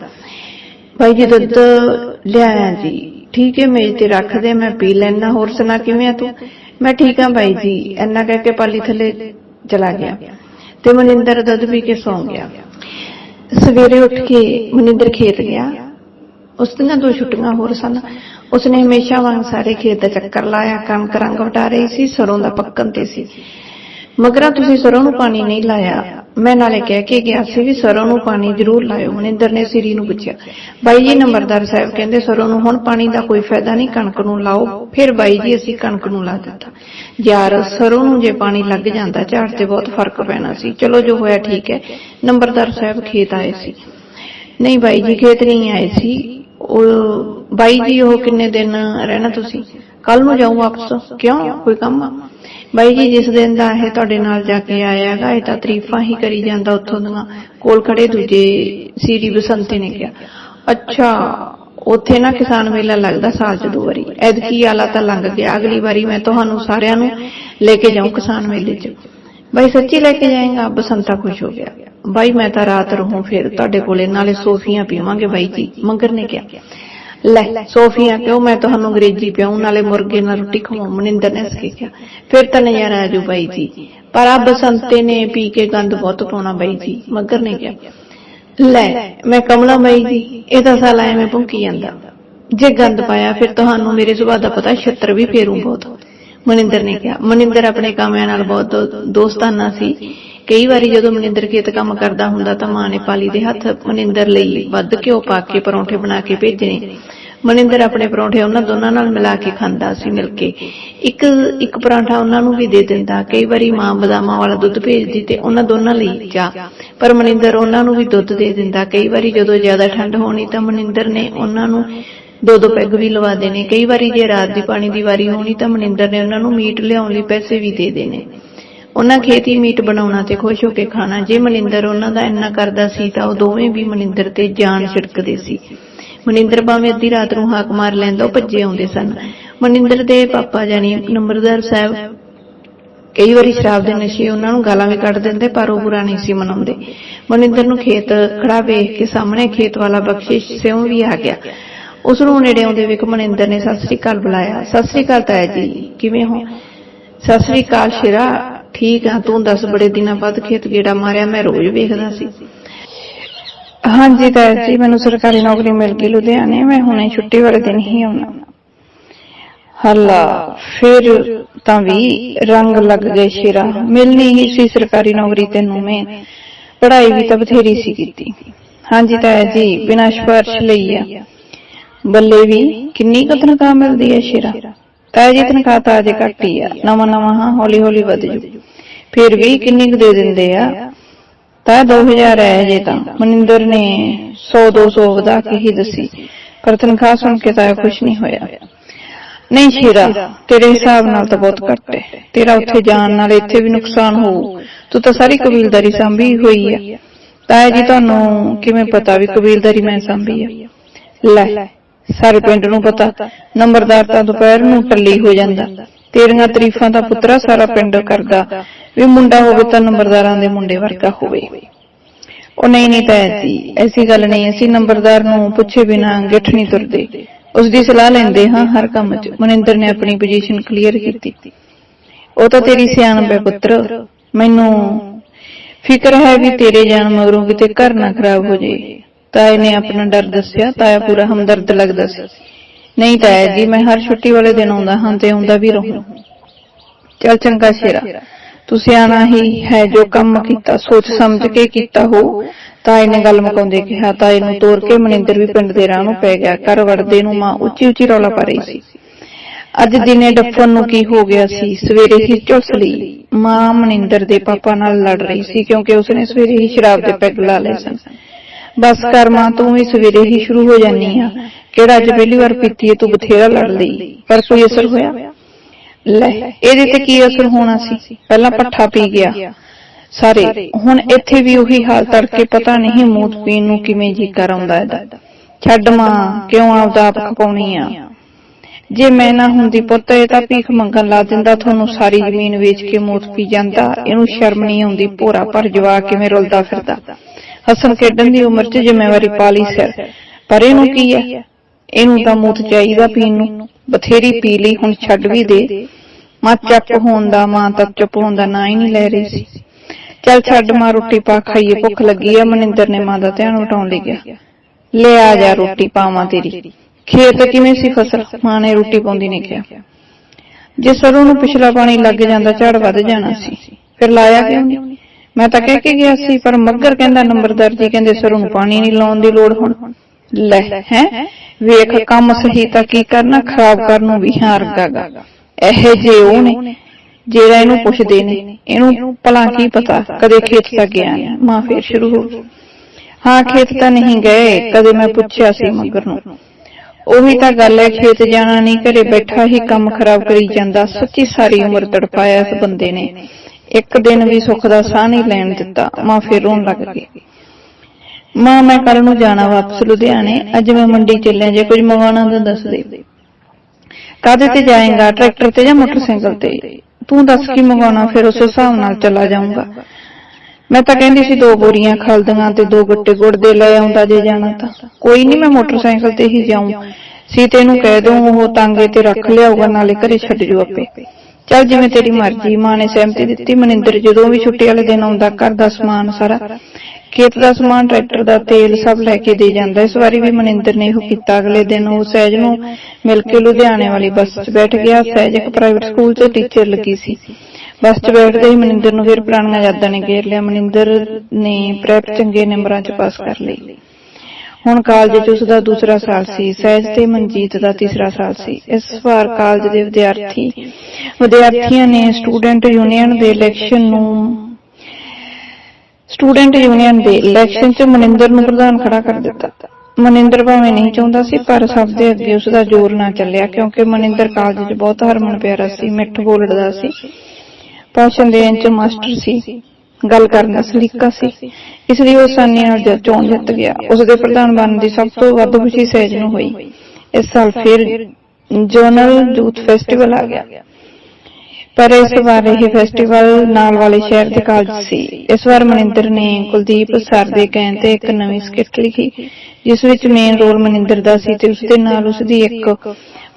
ਭਾਈ ਜੀ, ਦੁੱਧ ਲਿਆਇਆ ਜੀ। ਠੀਕ ਹੈ, ਮੇਜ਼ ਤੇ ਰੱਖ ਦੇ, ਮੈਂ ਪੀ ਲੈਣਾ ਹੋਰ ਸੁਣਾ, ਕਿਵੇਂ ਆ ਤੂੰ? ਮੈਂ ਠੀਕ ਆ ਬਾਈ ਜੀ। ਇੰਨਾ ਕਹਿ ਕੇ ਪਾਲੀ ਥੱਲੇ ਚਲਾ ਗਿਆ। ਤੇ ਮਨਿੰਦਰ ਦੁੱਧ ਪੀ ਕੇ ਸੌਂ ਗਿਆ। ਸਵੇਰੇ ਉੱਠ ਕੇ ਮਨਿੰਦਰ ਖੇਤ ਗਿਆ। ਉਸ ਦੀਆਂ ਦੋ ਛੁੱਟੀਆਂ ਹੋਰ ਸਨ। ਉਸਨੇ ਹਮੇਸ਼ਾ ਵਾਂਗ ਸਾਰੇ ਖੇਤ ਦਾ ਚੱਕਰ ਲਾਇਆ, ਕਣਕ ਰੰਗ ਵਟਾ ਰਹੀ ਸੀ, ਸਰੋਂ ਦਾ ਪੱਕਣ ਤੇ ਸੀ। ਮਗਰਾ ਤੁਸੀਂ ਸਰੋਂ ਨੂੰ ਪਾਣੀ ਨਹੀਂ ਲਾਇਆ। ਮੈਂ ਨਾਲੇ ਕਹਿ ਕੇ ਗਿਆ ਸੀ ਵੀ ਸਰੋਂ ਨੂੰ ਪਾਣੀ ਜ਼ਰੂਰ ਲਾਇਓ। ਮਨਿੰਦਰ ਨੇ ਸਿਰੀ ਨੂੰ ਪੁੱਛਿਆ। ਬਾਈ ਜੀ ਨੰਬਰਦਾਰ ਸਾਹਿਬ ਕਹਿੰਦੇ, ਸਰੋਂ ਨੂੰ ਹੁਣ ਪਾਣੀ ਦਾ ਕੋਈ ਫਾਇਦਾ ਨਹੀਂ, ਕਣਕ ਨੂੰ ਲਾਓ। ਫਿਰ ਬਾਈ ਜੀ ਅਸੀਂ ਕਣਕ ਨੂੰ ਲਾ ਦਿੱਤਾ। ਯਾਰ, ਸਰੋਂ ਨੂੰ ਜੇ ਪਾਣੀ ਲੱਗ ਜਾਂਦਾ, ਝਾੜ ਤੇ ਬਹੁਤ ਫ਼ਰਕ ਪੈਣਾ ਸੀ। ਚਲੋ, ਜੋ ਹੋਇਆ ਠੀਕ ਹੈ। ਨੰਬਰਦਾਰ ਸਾਹਿਬ ਖੇਤ ਆਏ ਸੀ। ਨਹੀਂ ਬਾਈ ਜੀ, ਖੇਤ ਨਹੀਂ ਆਏ ਸੀ। ਉਹ ਬਾਈ ਜੀ, ਉਹ ਕਿੰਨੇ ਦਿਨ ਰਹਿਣਾ ਤੁਸੀਂ? ਕੱਲ ਨੂੰ ਜਾਊਂ ਵਾਪਸ। ਕਿਉਂ? ਕੋਈ ਕੰਮ ਆ? ਬਾਈ ਜੀ, ਜਿਸ ਦਿਨ ਦਾ ਇਹ ਤੁਹਾਡੇ ਨਾਲ ਜਾ ਕੇ ਆਇਆਗਾ ਇਹ ਤਾਂ ਤਾਰੀਫਾਂ ਹੀ ਕਰੀ ਜਾਂਦਾ ਉੱਥੋਂ ਦੀਆਂ। ਕੋਲ ਖੜੇ ਦੂਜੇ ਸੀਰੀ ਬਸੰਤੇ ਨੇ ਕਿਹਾ। ਅੱਛਾ, ਉੱਥੇ ਨਾ ਕਿਸਾਨ ਮੇਲਾ ਲੱਗਦਾ ਸਾਲ 'ਚ ਦੋ ਵਾਰੀ। ਐਦਕੀ ਆਲਾ ਤਾਂ ਲੰਘ ਗਿਆ। ਅਗਲੀ ਵਾਰੀ ਮੈਂ ਤੁਹਾਨੂੰ ਸਾਰਿਆਂ ਨੂੰ ਲੈ ਕੇ ਜਾਊਂ ਕਿਸਾਨ ਮੇਲੇ 'ਚ। ਬਾਈ, ਸੱਚੀ ਲੈ ਕੇ ਜਾਏਗਾ? ਬਸੰਤਾ ਖੁਸ਼ ਹੋ ਗਿਆ। ਬਾਈ, ਮੈਂ ਤਾਂ ਰਾਤ ਰਹੂੰ, ਫਿਰ ਤੁਹਾਡੇ ਕੋਲੇ। ਨਾਲੇ ਸੋਫੀਆਂ ਪੀਵਾਂਗੇ ਬਾਈ ਜੀ। ਮੰਗਰ ਨੇ ਕਿਹਾ। ਲੈ, ਸੋਫੀਆਂ ਕਿਉਂ ਮੈਂ ਤੁਹਾਨੂੰ ਅੰਗਰੇਜ਼ੀ ਪਿਆਉਂ ਨਾਲੇ ਮੁਰਗੇ ਨਾਲ ਰੋਟੀ ਖਵਾਉਂ ਮਨਿੰਦਰ ਨੇ ਸਕੇ ਕਿਹਾ। ਫਿਰ ਤਾਂ ਨਜ਼ਾਰਾ ਆਜੂ ਬਾਈ ਜੀ। ਪਰ ਆ ਬਸੰਤੇ ਨੇ ਪੀ ਕੇ ਗੰਦ ਬਹੁਤ ਪਾਉਣਾ ਬਾਈ ਜੀ, ਮਗਰ ਨੇ ਕਿਹਾ। ਲੈ, ਮੈਂ ਕਮਲਾ ਬਾਈ ਜੀ ਇਹ ਤਾਂ ਸਾਲਾ ਐਵੇਂ ਭੁੰਕੀ ਜਾਂਦਾ। ਜੇ ਗੰਦ ਪਾਇਆ, ਫਿਰ ਤੁਹਾਨੂੰ ਮੇਰੇ ਸੁਭਾਅ ਦਾ ਪਤਾ ਛੱਤਰ ਵੀ ਫੇਰੂ ਬਹੁਤ। ਮਨਿੰਦਰ ਨੇ ਕਿਹਾ, ਮਨਿੰਦਰ ਆਪਣੇ ਕਾਮਿਆਂ ਨਾਲ ਬਹੁਤ ਦੋਸਤਾਨਾ ਸੀ। ਕਈ ਵਾਰੀ ਜਦੋਂ ਮਨਿੰਦਰ ਖੇਤ ਕੰਮ ਕਰਦਾ ਹੁੰਦਾ ਤਾਂ ਮਾਂ ਨੇ ਪਾਲੀ ਦੇ ਹੱਥ ਮਨਿੰਦਰ ਲਈ ਵੱਧ ਘਿਓ ਪਾ ਕੇ ਪਰੌਂਠੇ ਬਣਾ ਕੇ ਭੇਜਣੇ। ਮਨਿੰਦਰ ਆਪਣੇ ਪਰੌਂਠੇ ਉਹਨਾਂ ਦੋਨਾਂ ਨਾਲ ਮਿਲਾ ਕੇ ਖਾਂਦਾ ਸੀ ਮਿਲ ਕੇ। ਇੱਕ ਇੱਕ ਪਰਾਂਠਾ ਉਹਨਾਂ ਨੂੰ ਵੀ ਦੇ ਦਿੰਦਾ। ਕਈ ਵਾਰੀ ਮਾਂ ਬਦਾਮਾਂ ਵਾਲਾ ਦੁੱਧ ਭੇਜਦੀ ਤੇ ਉਹਨਾਂ ਦੋਨਾਂ ਲਈ ਚਾਹ ਪਰ ਮਨਿੰਦਰ ਉਹਨਾਂ ਨੂੰ ਵੀ ਦੁੱਧ ਦੇ ਦਿੰਦਾ। ਕਈ ਵਾਰੀ ਜਦੋਂ ਜ਼ਿਆਦਾ ਠੰਡ ਹੋਣੀ ਤਾਂ ਮਨਿੰਦਰ ਨੇ ਉਹਨਾਂ ਨੂੰ ਦੋ ਦੋ ਪੈਗ ਵੀ ਲਵਾ ਦੇਣੇ। ਕਈ ਵਾਰੀ ਜੇ ਰਾਤ ਦੀ ਪਾਣੀ ਦੀ ਵਾਰੀ ਹੋਣੀ ਤਾਂ ਮਨਿੰਦਰ ਨੇ ਉਹਨਾਂ ਨੂੰ ਮੀਟ ਲਿਆਉਣ ਲਈ ਪੈਸੇ ਵੀ ਦੇ ਦੇਣੇ। ਉਹਨਾਂ ਖੇਤੀ ਮੀਟ ਬਣਾਉਣਾ ਤੇ ਖੁਸ਼ ਹੋ ਕੇ ਖਾਣਾ। ਜੇ ਮਨਿੰਦਰ ਉਹਨਾਂ ਦਾ ਇੰਨਾ ਕਰਦਾ ਸੀ ਤਾਂ ਉਹ ਦੋਵੇਂ ਵੀ ਮਨਿੰਦਰ ਤੇ ਜਾਨ ਛਿੜਕਦੇ ਸੀ। ਮਨਿੰਦਰ ਭਾਵੇਂ ਅੱਧੀ ਰਾਤ ਨੂੰ ਹਾਕ ਮਾਰ ਲੈਂਦਾ, ਉਹ ਭੱਜੇ ਆਉਂਦੇ ਸਨ। ਮਨਿੰਦਰ ਦੇ ਪਾਪਾ ਜਾਨੀ ਨੰਬਰਦਾਰ ਸਾਹਿਬ ਕਈ ਵਾਰੀ ਸ਼ਰਾਬ ਦੇ ਨਸ਼ੇ ਉਹਨਾਂ ਨੂੰ ਗਾਲਾਂ ਵੀ ਕੱਢ ਦਿੰਦੇ, ਪਰ ਉਹ ਬੁਰਾ ਨਹੀਂ ਸੀ ਮਨਾਉਂਦੇ। ਮਨਿੰਦਰ ਨੂੰ ਖੇਤ ਖੜਾ ਵੇਖ ਕੇ ਸਾਹਮਣੇ ਖੇਤ ਵਾਲਾ ਬਖਸ਼ਿਸ਼ ਸਿਉਂ ਵੀ ਆ ਗਿਆ। ਉਸ ਨੂੰ ਨੇੜੇ ਆਉਂਦੇ ਵੇਖ ਮਨਿੰਦਰ ਨੇ, ਸਤਿ ਸ੍ਰੀ ਅਕਾਲ ਬੁਲਾਇਆ। ਸਤਿ ਸ੍ਰੀ ਅਕਾਲ ਤਾਇਆ ਜੀ, ਕਿਵੇਂ ਹੋ? ਸਤਿ ਸ੍ਰੀ ਅਕਾਲ, ਸ਼ਿਰਾ। ਠੀਕ ਆ, ਤੂੰ ਦੱਸ, ਬੜੇ ਦਿਨਾਂ ਬਾਅਦ ਖੇਤ ਗੇੜਾ ਮਾਰਿਆ, ਮੈਂ ਰੋਜ਼ ਵੇਖਦਾ ਸੀ। ਹਾਂਜੀ ਤਾਇਆ ਜੀ, ਮੈਨੂੰ ਸਰਕਾਰੀ ਨੌਕਰੀ ਮਿਲ ਗਈ ਲੁਧਿਆਣੇ, ਮੈਂ ਹੁਣੇ ਛੁੱਟੀ ਵਾਲੇ ਦਿਨ ਹੀ ਆਉਣਾ। ਹੱਲਾ, ਫਿਰ ਤਾਂ ਵੀ ਰੰਗ ਲੱਗ ਗਏ ਸ਼ੇਰਾ। ਮਿਲਣੀ ਹੀ ਸੀ ਸਰਕਾਰੀ ਨੌਕਰੀ ਤੈਨੂੰ ਮੈਂ। ਪੜ੍ਹਾਈ ਵੀ ਤਾਂ ਬਥੇਰੀ ਸੀ ਕੀਤੀ। ਹਾਂਜੀ ਤਾਇਆ ਜੀ, ਬਿਨਾਂ ਸਪਰਸ਼ ਲਈ ਆ। ਬੱਲੇ ਵੀ ਕਿੰਨੀ ਕੁ ਤਨਖਾਹ ਮਿਲਦੀ ਹੈ ਸ਼ੇਰਾ? ਤਾਇਆ ਜੀ ਤਨਖਾਹ ਤਾਂ ਅਜੇ ਘੱਟ ਹੀ ਆ। ਨਵਾਂ ਨਵਾਂ ਹੌਲੀ ਹੌਲੀ ਵਧ ਜੂ। ਫਿਰ ਵੀ ਕਿੰਨੀ ਕੁ ਦੇ ਦਿੰਦੇ ਆ? ਤਾਂ 2000 ਹੈ ਜੇ ਤਾਂ। ਮਨਿੰਦਰ ਨੇ 100 200 ਵਧਾ ਕੇ ਹੀ ਦੱਸੀ। ਪਰ ਤਨਖਾਹ ਸੁਣ ਕੇ ਤਾਂ ਖੁਸ਼ ਨਹੀਂ ਹੋਇਆ। ਨਹੀਂ ਸ਼ੀਰਾ, ਤੇਰੇ ਹਿਸਾਬ ਨਾਲ ਤਾਂ ਬਹੁਤ ਘੱਟ ਹੈ ਤੇਰਾ ਉੱਥੇ ਜਾਣ ਨਾਲ ਇੱਥੇ ਵੀ ਨੁਕਸਾਨ ਹੋਊ। ਤੂੰ ਤਾਂ ਸਾਰੀ ਕਬੀਲਦਾਰੀ ਸੰਭੀ ਹੋਈ ਆ। ਤਾਇਆ ਜੀ, ਤੁਹਾਨੂੰ ਕਿਵੇਂ ਪਤਾ ਵੀ ਕਬੀਲਦਾਰੀ ਮੈਂ ਸੰਭੀ ਆ? ਲੈ ਸਾਰੇ ਪਿੰਡ ਨੂੰ ਪਤਾ, ਨੰਬਰਦਾਰ ਤਾਂ ਦੁਪਹਿਰ ਨੂੰ ਟੱਲੀ ਹੋ ਜਾਂਦਾ। ਤੇਰੀਆਂ ਤਾਰੀਫਾਂ ਦਾ ਪੁੱਤਰਾ ਸਾਰਾ ਪਿੰਡ ਕਰਦਾ। ਵੀ ਮੁੰਡਾ ਹੋਵੇ ਤਾਂ ਨੰਬਰਦਾਰਾਂ ਦੇ ਮੁੰਡੇ ਵਰਗਾ ਹੋਵੇ। ਉਹ ਨਹੀਂ ਨਹੀਂ ਤਾਇਆ ਜੀ ਐਸੀ ਗੱਲ ਨਹੀਂ, ਅਸੀਂ ਨੰਬਰਦਾਰ ਨੂੰ ਪੁੱਛੇ ਬਿਨਾ ਗਿੱਠ ਨਹੀਂ ਤੁਰਦੇ। ਉਸ ਦੀ ਸਲਾਹ ਲੈਂਦੇ ਹਾਂ ਹਰ ਕੰਮ 'ਚ। ਮਨਿੰਦਰ ਨੇ ਆਪਣੀ ਪੋਜੀਸ਼ਨ ਕਲੀਅਰ ਕੀਤੀ। ਉਹ ਤਾਂ ਤੇਰੀ ਸਿਆਣਪ ਹੈ ਪੁੱਤਰ। ਮੈਨੂੰ ਫਿਕਰ ਹੈ ਵੀ ਤੇਰੇ ਜਾਣ ਮਗਰੋਂ ਕਿਤੇ ਘਰ ਨਾ ਖਰਾਬ ਹੋ ਜੇ ਤਾਏ ਨੇ ਆਪਣਾ ਡਰ ਦੱਸਿਆ, ਤਾਇਆ ਪੂਰਾ ਹਮਦਰਦ ਲੱਗਦਾ ਸੀ। ਨਹੀਂ ਤਾਇਆ ਜੀ, ਮੈਂ ਹਰ ਛੁੱਟੀ ਵਾਲੇ ਦਿਨ ਆਉਂਦਾ ਹਾਂ ਤੇ ਆਉਂਦਾ ਵੀ ਰਹੂੰ। ਚੱਲ ਚੰਗਾ ਸ਼ੇਰਾ, ਤੁਸੀਂ ਆਣਾ ਹੀ ਹੈ ਜੋ ਕੰਮ ਕੀਤਾ, ਸੋਚ ਸਮਝ ਕੇ ਕੀਤਾ ਹੋ। ਤਾਏ ਨੇ ਗੱਲ ਮੁਕਾਉਂਦੇ ਕਿਹਾ, ਤਾਏ ਨੂੰ ਤੋਰ ਕੇ ਮਨਿੰਦਰ ਵੀ ਪਿੰਡ ਦੇ ਰਾਹ ਨੂੰ ਪੈ ਗਿਆ, ਘਰ ਵੜਦੇ ਨੂੰ ਮਾਂ ਉੱਚੀ ਉੱਚੀ ਰੌਲਾ ਪਾ ਰਹੀ ਸੀ। ਅੱਜ ਦਿਨੇ ਡੱਫਣ ਨੂੰ ਕੀ ਹੋ ਗਿਆ ਸੀ? ਸਵੇਰੇ ਹੀ ਝੁੱਸ ਲਈ। ਮਾਂ ਮਨਿੰਦਰ ਦੇ ਪਾਪਾ ਨਾਲ ਲੜ ਰਹੀ ਸੀ, ਕਿਉਂਕਿ ਉਸਨੇ ਸਵੇਰੇ ਹੀ ਸ਼ਰਾਬ ਦੇ ਪੈਗ ਲਾ ਲਏ ਸਨ। ਬਸ ਕਰ ਮਾਂ ਤੂੰ ਵੀ ਸਵੇਰੇ ਹੀ ਸ਼ੁਰੂ ਹੋ ਜਾਨੀ ਆ ਕਿਹੜਾ ਅੱਜ ਪਹਿਲੀ ਵਾਰ ਪੀਤੀ ਏ ਤੂੰ ਬਥੇਰਾ ਲੜ ਲਈ। ਪਰ ਕੋਈ ਅਸਰ ਹੋਇਆ? ਲੈ, ਇਹਦੇ ਤੇ ਕੀ ਅਸਰ ਹੋਣਾ ਸੀ? ਪਹਿਲਾਂ ਪੱਠਾ ਪੀ ਗਿਆ। ਸਾਰੇ, ਹੁਣ ਇੱਥੇ ਵੀ ਉਹੀ ਹਾਲ ਤੜਕੇ ਪਤਾ ਨਹੀਂ ਮੂਤ ਪੀਣ ਨੂੰ ਕਿਵੇਂ ਜੀ ਕਰ ਆਉਂਦਾ ਇਹਦਾ। ਛੱਡ ਮਾਂ, ਕਿਉਂ ਆਪਦਾ ਆਪ ਖਪਾਉਣੀ ਆ? ਜੇ ਮੈਂ ਨਾ ਹੁੰਦੀ ਪੁੱਤ, ਇਹ ਤਾਂ ਭੀਖ ਮੰਗਣ ਲਾ ਦਿੰਦਾ, ਤੁਹਾਨੂੰ ਸਾਰੀ ਜ਼ਮੀਨ ਵੇਚ ਕੇ ਮੂਤ ਪੀ ਜਾਂਦਾ। ਇਹਨੂੰ ਸ਼ਰਮ ਨਹੀਂ ਆਉਂਦੀ, ਭੋਰਾ ਪਰ ਜਵਾ ਕਿਵੇਂ ਰੁਲਦਾ ਫਿਰਦਾ। ਹੱਸਣ ਖੇਡਣ ਦੀ ਉਮਰ 'ਚ ਜ਼ਿੰਮੇਵਾਰੀ ਪਾ ਲਈ ਸਿਰ। ਪਰ ਇਹਨੂੰ ਕੀ ਹੈ ਇਹਨੂੰ ਤਾਂ ਮੂਤ ਚਾਹੀਦਾ ਪੀਣ ਨੂੰ। ਬਥੇਰੀ ਪੀ ਲਈ, ਹੁਣ ਛੱਡ ਵੀ ਦੇ। ਮਾਂ ਚੱਪ ਹੋਣ ਦਾ, ਮਾਂ ਤਾਂ ਚੁੱਪ ਹੋਣ ਦਾ ਨਾਂ ਹੀ ਨਹੀਂ ਲੈ ਰਹੀ ਸੀ। ਚੱਲ ਛੱਡ ਮਾਂ, ਰੋਟੀ ਪਾ, ਖਾਈਏ। ਭੁੱਖ ਲੱਗੀ ਆ, ਮਨਿੰਦਰ ਨੇ ਮਾਂ ਦਾ ਧਿਆਨ ਉਟਾਉਣ ਲਈ ਗਿਆ। ਲੈ ਆ ਜਾ ਰੋਟੀ, ਪਾਵਾਂ ਤੇਰੀ। ਖੇਤ ਕਿਵੇਂ ਸੀ ਫਸਲ? ਮਾਂ ਨੇ ਰੋਟੀ ਪਾਉਂਦੀ ਨੇ ਕਿਹਾ। ਜੇ ਸਰੋਂ ਨੂੰ ਪਿਛਲਾ ਪਾਣੀ ਲੱਗ ਜਾਂਦਾ, ਝੜ ਵੱਧ ਜਾਣਾ ਸੀ। ਫਿਰ ਲਾਇਆ ਕਿਉਂ ਨਹੀਂ? ਮੈਂ ਤਾਂ ਕਹਿ ਕੇ ਗਿਆ ਸੀ, ਪਰ ਮੱਗਰ ਕਹਿੰਦਾ ਨੰਬਰਦਾਰ ਜੀ ਕਹਿੰਦੇ ਸਰੋਂ ਨੂੰ ਪਾਣੀ ਨਹੀਂ ਲਾਉਣ ਦੀ ਲੋੜ ਹੁਣ। ਲੈ, ਹੈ? ਵੇਖ ਕੰਮ ਸਹੀ ਤਾਂ ਕੀ ਕਰਨਾ, ਖਰਾਬ ਕਰਨ ਨੂੰ ਵੀ ਹਾਰ ਗਾਗਾ ਇਹ ਜੇ ਉਹ ਨੇ, ਜਿਹੜਾ ਇਹਨੂੰ ਪੁੱਛਦੇ ਨੇ। ਇਹਨੂੰ ਭਲਾ ਕੀ ਪਤਾ, ਕਦੇ ਖੇਤ ਤੱਕ ਗਿਆ ਮਾਂ ਫੇਰ ਸ਼ੁਰੂ ਹੋ ਹਾਂ, ਖੇਤ ਤਾਂ ਨਹੀਂ ਗਏ, ਕਦੇ ਮੈਂ ਪੁੱਛਿਆ ਸੀ ਮੱਗਰ ਨੂੰ। ਉਹੀ ਤਾਂ ਗੱਲ ਹੈ, ਖੇਤ ਜਾਣਾ ਨਹੀਂ, ਘਰੇ ਬੈਠਾ ਹੀ ਕੰਮ ਖਰਾਬ ਕਰੀ ਜਾਂਦਾ, ਸੱਚੀ ਸਾਰੀ ਉਮਰ ਤੜਪਾਇਆ ਇਸ ਬੰਦੇ ਨੇ। ਇੱਕ ਦਿਨ ਵੀ ਸੁੱਖ ਦਾ ਸਾਹ ਨਹੀਂ ਲੈਣ ਦਿੱਤਾ, ਮਾਂ ਫਿਰ ਰੋਣ ਲੱਗ ਗਈ। ਮਾਂ, ਮੈਂ ਕੱਲ ਨੂੰ ਜਾਣਾ ਵਾਪਸ ਲੁਧਿਆਣੇ, ਅੱਜ ਮੈਂ ਮੰਡੀ ਚੱਲਿਆ, ਜੇ ਕੁਝ ਮੰਗਵਾਉਣਾ ਤਾਂ ਦੱਸ ਦੇ। ਕਾਹਦੇ ਤੇ ਜਾਏਗਾ, ਟਰੈਕਟਰ ਤੇ ਜਾਂ ਮੋਟਰਸਾਈਕਲ ਤੇ? ਤੂੰ ਦੱਸ ਕੀ ਮੰਗਵਾਉਣਾ, ਫਿਰ ਉਸ ਹਿਸਾਬ ਨਾਲ ਚਲਾ ਜਾਊਂਗਾ। ਮੈਂ ਤਾਂ ਕਹਿੰਦੀ ਸੀ ਦੋ ਬੋਰੀਆਂ ਖਲਦੀਆਂ ਤੇ ਦੋ ਗੱਟੇ ਗੁੜ ਦੇ ਲੈ ਆਉਂਦਾ ਜੇ ਜਾਣਾ ਤਾਂ। ਕੋਈ ਨਹੀਂ, ਮੈਂ ਮੋਟਰਸਾਈਕਲ ਤੇ ਹੀ ਜਾਊਂ। ਸੀਤੇ ਨੂੰ ਕਹਿ ਦੂੰ ਉਹ ਤਾਂਗੇ ਤੇ ਰੱਖ ਲਿਆਊਗਾ, ਨਾਲੇ ਘਰੇ ਛੱਡ ਜੂ ਆਪੇ। ਚੱਲ ਜਿਵੇਂ ਤੇਰੀ ਮਰਜ਼ੀ, ਮਾਂ ਨੇ ਸਹਿਮਤੀ ਦਿੱਤੀ, ਮਨਿੰਦਰ ਜਦੋਂ ਵੀ ਛੁੱਟੀ ਵਾਲੇ ਦਿਨ ਆਉਂਦਾ, ਘਰ ਦਾ ਸਮਾਨ ਸਾਰਾ ਖੇਤ ਦਾ ਸਮਾਨ, ਟਰੈਕਟਰ ਦਾ ਤੇਲ ਸਭ ਲੈ ਕੇ ਦੇ ਜਾਂਦਾ। ਇਸ ਵਾਰੀ ਵੀ ਮਨਿੰਦਰ ਨੇ ਉਹ ਕੀਤਾ। ਅਗਲੇ ਦਿਨ ਉਹ ਸਹਿਜ ਨੂੰ ਮਿਲ ਕੇ ਲੁਧਿਆਣੇ ਵਾਲੀ ਬੱਸ 'ਚ ਬੈਠ ਗਿਆ। ਸਹਿਜ ਇੱਕ ਪ੍ਰਾਈਵੇਟ ਸਕੂਲ 'ਚ ਟੀਚਰ ਲੱਗੀ ਸੀ। ਬੱਸ 'ਚ ਬੈਠਦੇ ਹੀ ਮਨਿੰਦਰ ਨੂੰ ਫਿਰ ਪੁਰਾਣੀਆਂ ਯਾਦਾਂ ਨੇ ਘੇਰ ਲਿਆ। ਮਨਿੰਦਰ ਨੇ ਪ੍ਰੈਪ ਚੰਗੇ ਨੰਬਰਾਂ 'ਚ ਪਾਸ ਕਰ ਲਈ ਹੁਣ ਕਾਲਜ 'ਚ ਉਸਦਾ ਦੂਸਰਾ ਸਾਲ ਸੀ ਸਹਿਜ ਤੇ ਮਨਜੀਤ ਦਾ ਤੀਸਰਾ ਸਾਲ ਸੀ। ਇਸ ਵਾਰ ਕਾਲਜ ਦੇ ਵਿਦਿਆਰਥੀ ਵਿਦਿਆਰਥੀਆਂ ਨੇ ਸਟੂਡੈਂਟ ਯੂਨੀਅਨ ਦੇ ਇਲੈਕਸ਼ਨ ਨੂੰ ਸਟੂਡੈਂਟ ਯੂਨੀਅਨ ਦੇ ਇਲੈਕਸ਼ਨ 'ਚ ਮਨਿੰਦਰ ਨੂੰ ਪ੍ਰਧਾਨ ਖੜਾ ਕਰ ਦਿੱਤਾ। ਮਨਿੰਦਰ ਭਾਵੇਂ ਨਹੀਂ ਚਾਹੁੰਦਾ ਸੀ ਪਰ ਸਭ ਦੇ ਅੱਗੇ ਉਸ ਦਾ ਜ਼ੋਰ ਨਾ ਚੱਲਿਆ ਕਿਉਂਕਿ ਮਨਿੰਦਰ ਕਾਲਜ 'ਚ ਬਹੁਤ ਹਰਮਨ ਪਿਆਰਾ ਸੀ ਮਿੱਠ ਬੋਲਦਾ ਸੀ। ਭਾਸ਼ਣ ਦੇਣ 'ਚ ਮਾਸਟਰ ਸੀ। ਗੱਲ ਕਰਨ ਦਾ ਸਲੀਕਾ ਸੀ। ਇਸ ਲਈ ਉਹ ਆਸਾਨੀ ਨਾਲ ਚੋਣ ਜਿੱਤ ਗਿਆ ਉਸ ਦੇ ਪ੍ਰਧਾਨ ਬਣਨ ਦੀ ਸਭ ਤੋਂ ਵੱਧ ਖੁਸ਼ੀ ਸਹਿਜ ਨੂੰ ਹੋਈ। ਇਸ ਸਾਲ ਫਿਰ ਜੋਨਲ ਯੂਥ ਫੈਸਟੀਵਲ ਆ ਗਿਆ। ਪਰ ਇਸ ਵਾਰ ਇਹ ਫੈਸਟੀਵਲ ਨਾਲ ਵਾਲੇ ਸ਼ਹਿਰ ਦੇ ਕਾਲਜ ਸੀ। ਇਸ ਵਾਰ ਮਨਿੰਦਰ ਨੇ ਕੁਲਦੀਪ ਸਰ ਦੇ ਕਹਿਣ ਤੇ ਇੱਕ ਨਵੀਂ ਸਕਿੱਟ ਲਿਖੀ, ਜਿਸ ਵਿੱਚ ਮੇਨ ਰੋਲ ਮਨਿੰਦਰ ਦਾ ਸੀ ਤੇ ਉਸ ਦੇ ਨਾਲ ਉਸ ਦੀ ਇੱਕ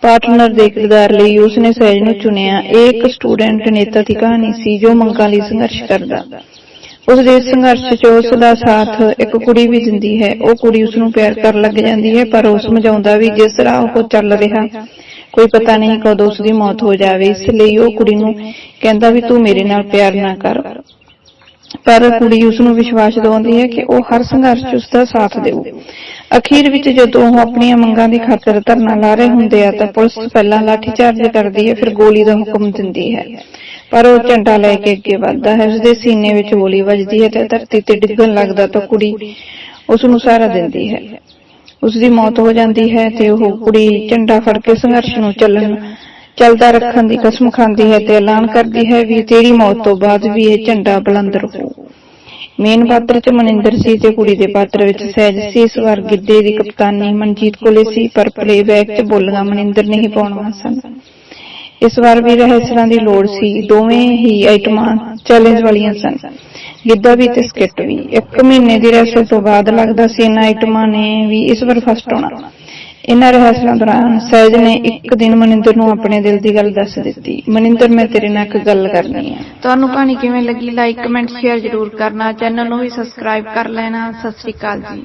ਪਾਰਟਨਰ ਦੇ ਕਿਰਦਾਰ ਲਈ ਉਸ ਨੇ ਸਹਿਜ ਨੂੰ ਚੁਣਿਆ। ਇਹ ਇੱਕ ਸਟੂਡੈਂਟ ਨੇਤਾ ਦੀ ਕਹਾਣੀ ਸੀ ਜੋ ਮੰਗਾਂ ਲਈ ਸੰਘਰਸ਼ ਕਰਦਾ। ਉਸ ਦੇ ਸੰਘਰਸ਼ 'ਚ ਉਸ ਦਾ ਸਾਥ ਇੱਕ ਕੁੜੀ ਵੀ ਦਿੰਦੀ ਹੈ। ਉਹ ਕੁੜੀ ਉਸ ਨੂੰ ਪਿਆਰ ਕਰਨ ਲੱਗ ਜਾਂਦੀ ਹੈ, ਪਰ ਉਹ ਸਮਝਾਉਂਦਾ ਵੀ ਜਿਸ ਤਰ੍ਹਾਂ ਉਹ ਚੱਲ ਰਿਹਾ ਕੋਈ ਪਤਾ ਨਹੀਂ ਕਦੋਂ ਉਸ ਦੀ ਮੌਤ ਹੋ ਜਾਵੇ, ਇਸ ਲਈ ਉਹ ਕੁੜੀ ਨੂੰ ਕਹਿੰਦਾ ਵੀ ਤੂੰ ਮੇਰੇ ਨਾਲ ਪਿਆਰ ਨਾ ਕਰ। ਪਰ ਕੁੜੀ ਉਸ ਨੂੰ ਵਿਸ਼ਵਾਸ ਦਿਵਾਉਂਦੀ ਹੈ ਕਿ ਉਹ ਹਰ ਸੰਘਰਸ਼ 'ਚ ਉਸ ਦਾ ਸਾਥ ਦੇਊ। ਅਖੀਰ ਵਿੱਚ ਜਦੋਂ ਉਹ ਆਪਣੀਆਂ ਮੰਗਾਂ ਦੀ ਖਾਤਰ ਧਰਨਾ ਲਾ ਰਹੇ ਹੁੰਦੇ ਆ, ਤਾਂ ਪੁਲਿਸ ਪਹਿਲਾਂ ਲਾਠੀਚਾਰਜ ਕਰਦੀ ਹੈ, ਫਿਰ ਗੋਲੀ ਦਾ ਹੁਕਮ ਦਿੰਦੀ ਹੈ। ਪਰ ਉਹ ਝੰਡਾ ਲੈ ਕੇ ਅੱਗੇ ਵੱਧਦਾ ਹੈ, ਉਸਦੇ ਸੀਨੇ ਵਿੱਚ ਗੋਲੀ ਵੱਜਦੀ ਹੈ ਤੇ ਧਰਤੀ ਤੇ ਡਿੱਗਣ ਲੱਗਦਾ ਤਾਂ ਕੁੜੀ ਉਸ ਨੂੰ ਸਹਾਰਾ ਦਿੰਦੀ ਹੈ। ਉਸ ਦੀ ਮੌਤ ਹੋ ਜਾਂਦੀ ਹੈ ਤੇ ਉਹ ਕੁੜੀ ਝੰਡਾ ਫੜ ਕੇ ਸੰਘਰਸ਼ ਨੂੰ ਚੱਲਣ, ਚੱਲਦਾ ਰੱਖਣ ਦੀ ਕਸਮ ਖਾਂਦੀ ਹੈ ਤੇ ਐਲਾਨ ਕਰਦੀ ਹੈ ਵੀ ਤੇਰੀ ਮੌਤ ਤੋਂ ਬਾਅਦ ਵੀ ਇਹ ਝੰਡਾ ਬੁਲੰਦ ਰਹੂ। ਮੇਨ ਪਾਤਰ ਚ ਮਨਿੰਦਰ ਸੀ ਤੇ ਕੁੜੀ ਦੇ ਪਾਤਰ ਵਿੱਚ ਸਹਿਜ ਸੀ। ਇਸ ਵਾਰ ਗਿੱਧੇ ਦੀ ਕਪਤਾਨੀ ਮਨਜੀਤ ਕੋਲੇ ਸੀ, ਪਰ ਪਲੇਬੈਕ ਚ ਬੋਲੀਆਂ ਮਨਿੰਦਰ ਨੇ ਹੀ ਪਾਉਣੀਆਂ ਸਨ ਇਸ ਵਾਰ ਵੀ ਰਹਿਸਰਾਂ ਦੀ ਲੋੜ ਸੀ। ਦੋਵੇਂ ਹੀ ਆਈਟਮਾਂ ਚੈਲੰਜ ਵਾਲੀਆਂ ਸਨ। ਗਿੱਧਾ ਵੀ ਤੇ ਸਕਿੱਟ ਵੀ। ਇੱਕ ਮਹੀਨੇ ਦੀ ਰਹਿਸਲ ਤੋਂ ਬਾਅਦ ਲੱਗਦਾ ਸੀ ਇਹਨਾਂ ਆਈਟਮਾਂ ਨੇ ਵੀ ਇਸ ਵਾਰ ਫਸਟ ਆਉਣਾ ਇਹਨਾਂ ਰਿਹਰਸਲਾਂ ਦੌਰਾਨ ਸਹਿਜ ਨੇ ਇੱਕ ਦਿਨ ਮਨਿੰਦਰ ਨੂੰ ਆਪਣੇ ਦਿਲ ਦੀ ਗੱਲ ਦੱਸ ਦਿੱਤੀ। ਮਨਿੰਦਰ, ਮੈਂ ਤੇਰੇ ਨਾਲ ਇੱਕ ਗੱਲ ਕਰਨੀ ਹੈ ਤੁਹਾਨੂੰ ਕਹਾਣੀ ਕਿਵੇਂ ਲੱਗੀ? ਲਾਈਕ ਕਮੈਂਟ ਸ਼ੇਅਰ ਜ਼ਰੂਰ ਕਰਨਾ। ਚੈਨਲ ਨੂੰ ਵੀ ਸਬਸਕ੍ਰਾਈਬ ਕਰ ਲੈਣਾ। ਸਤਿ ਸ੍ਰੀ ਅਕਾਲ ਜੀ।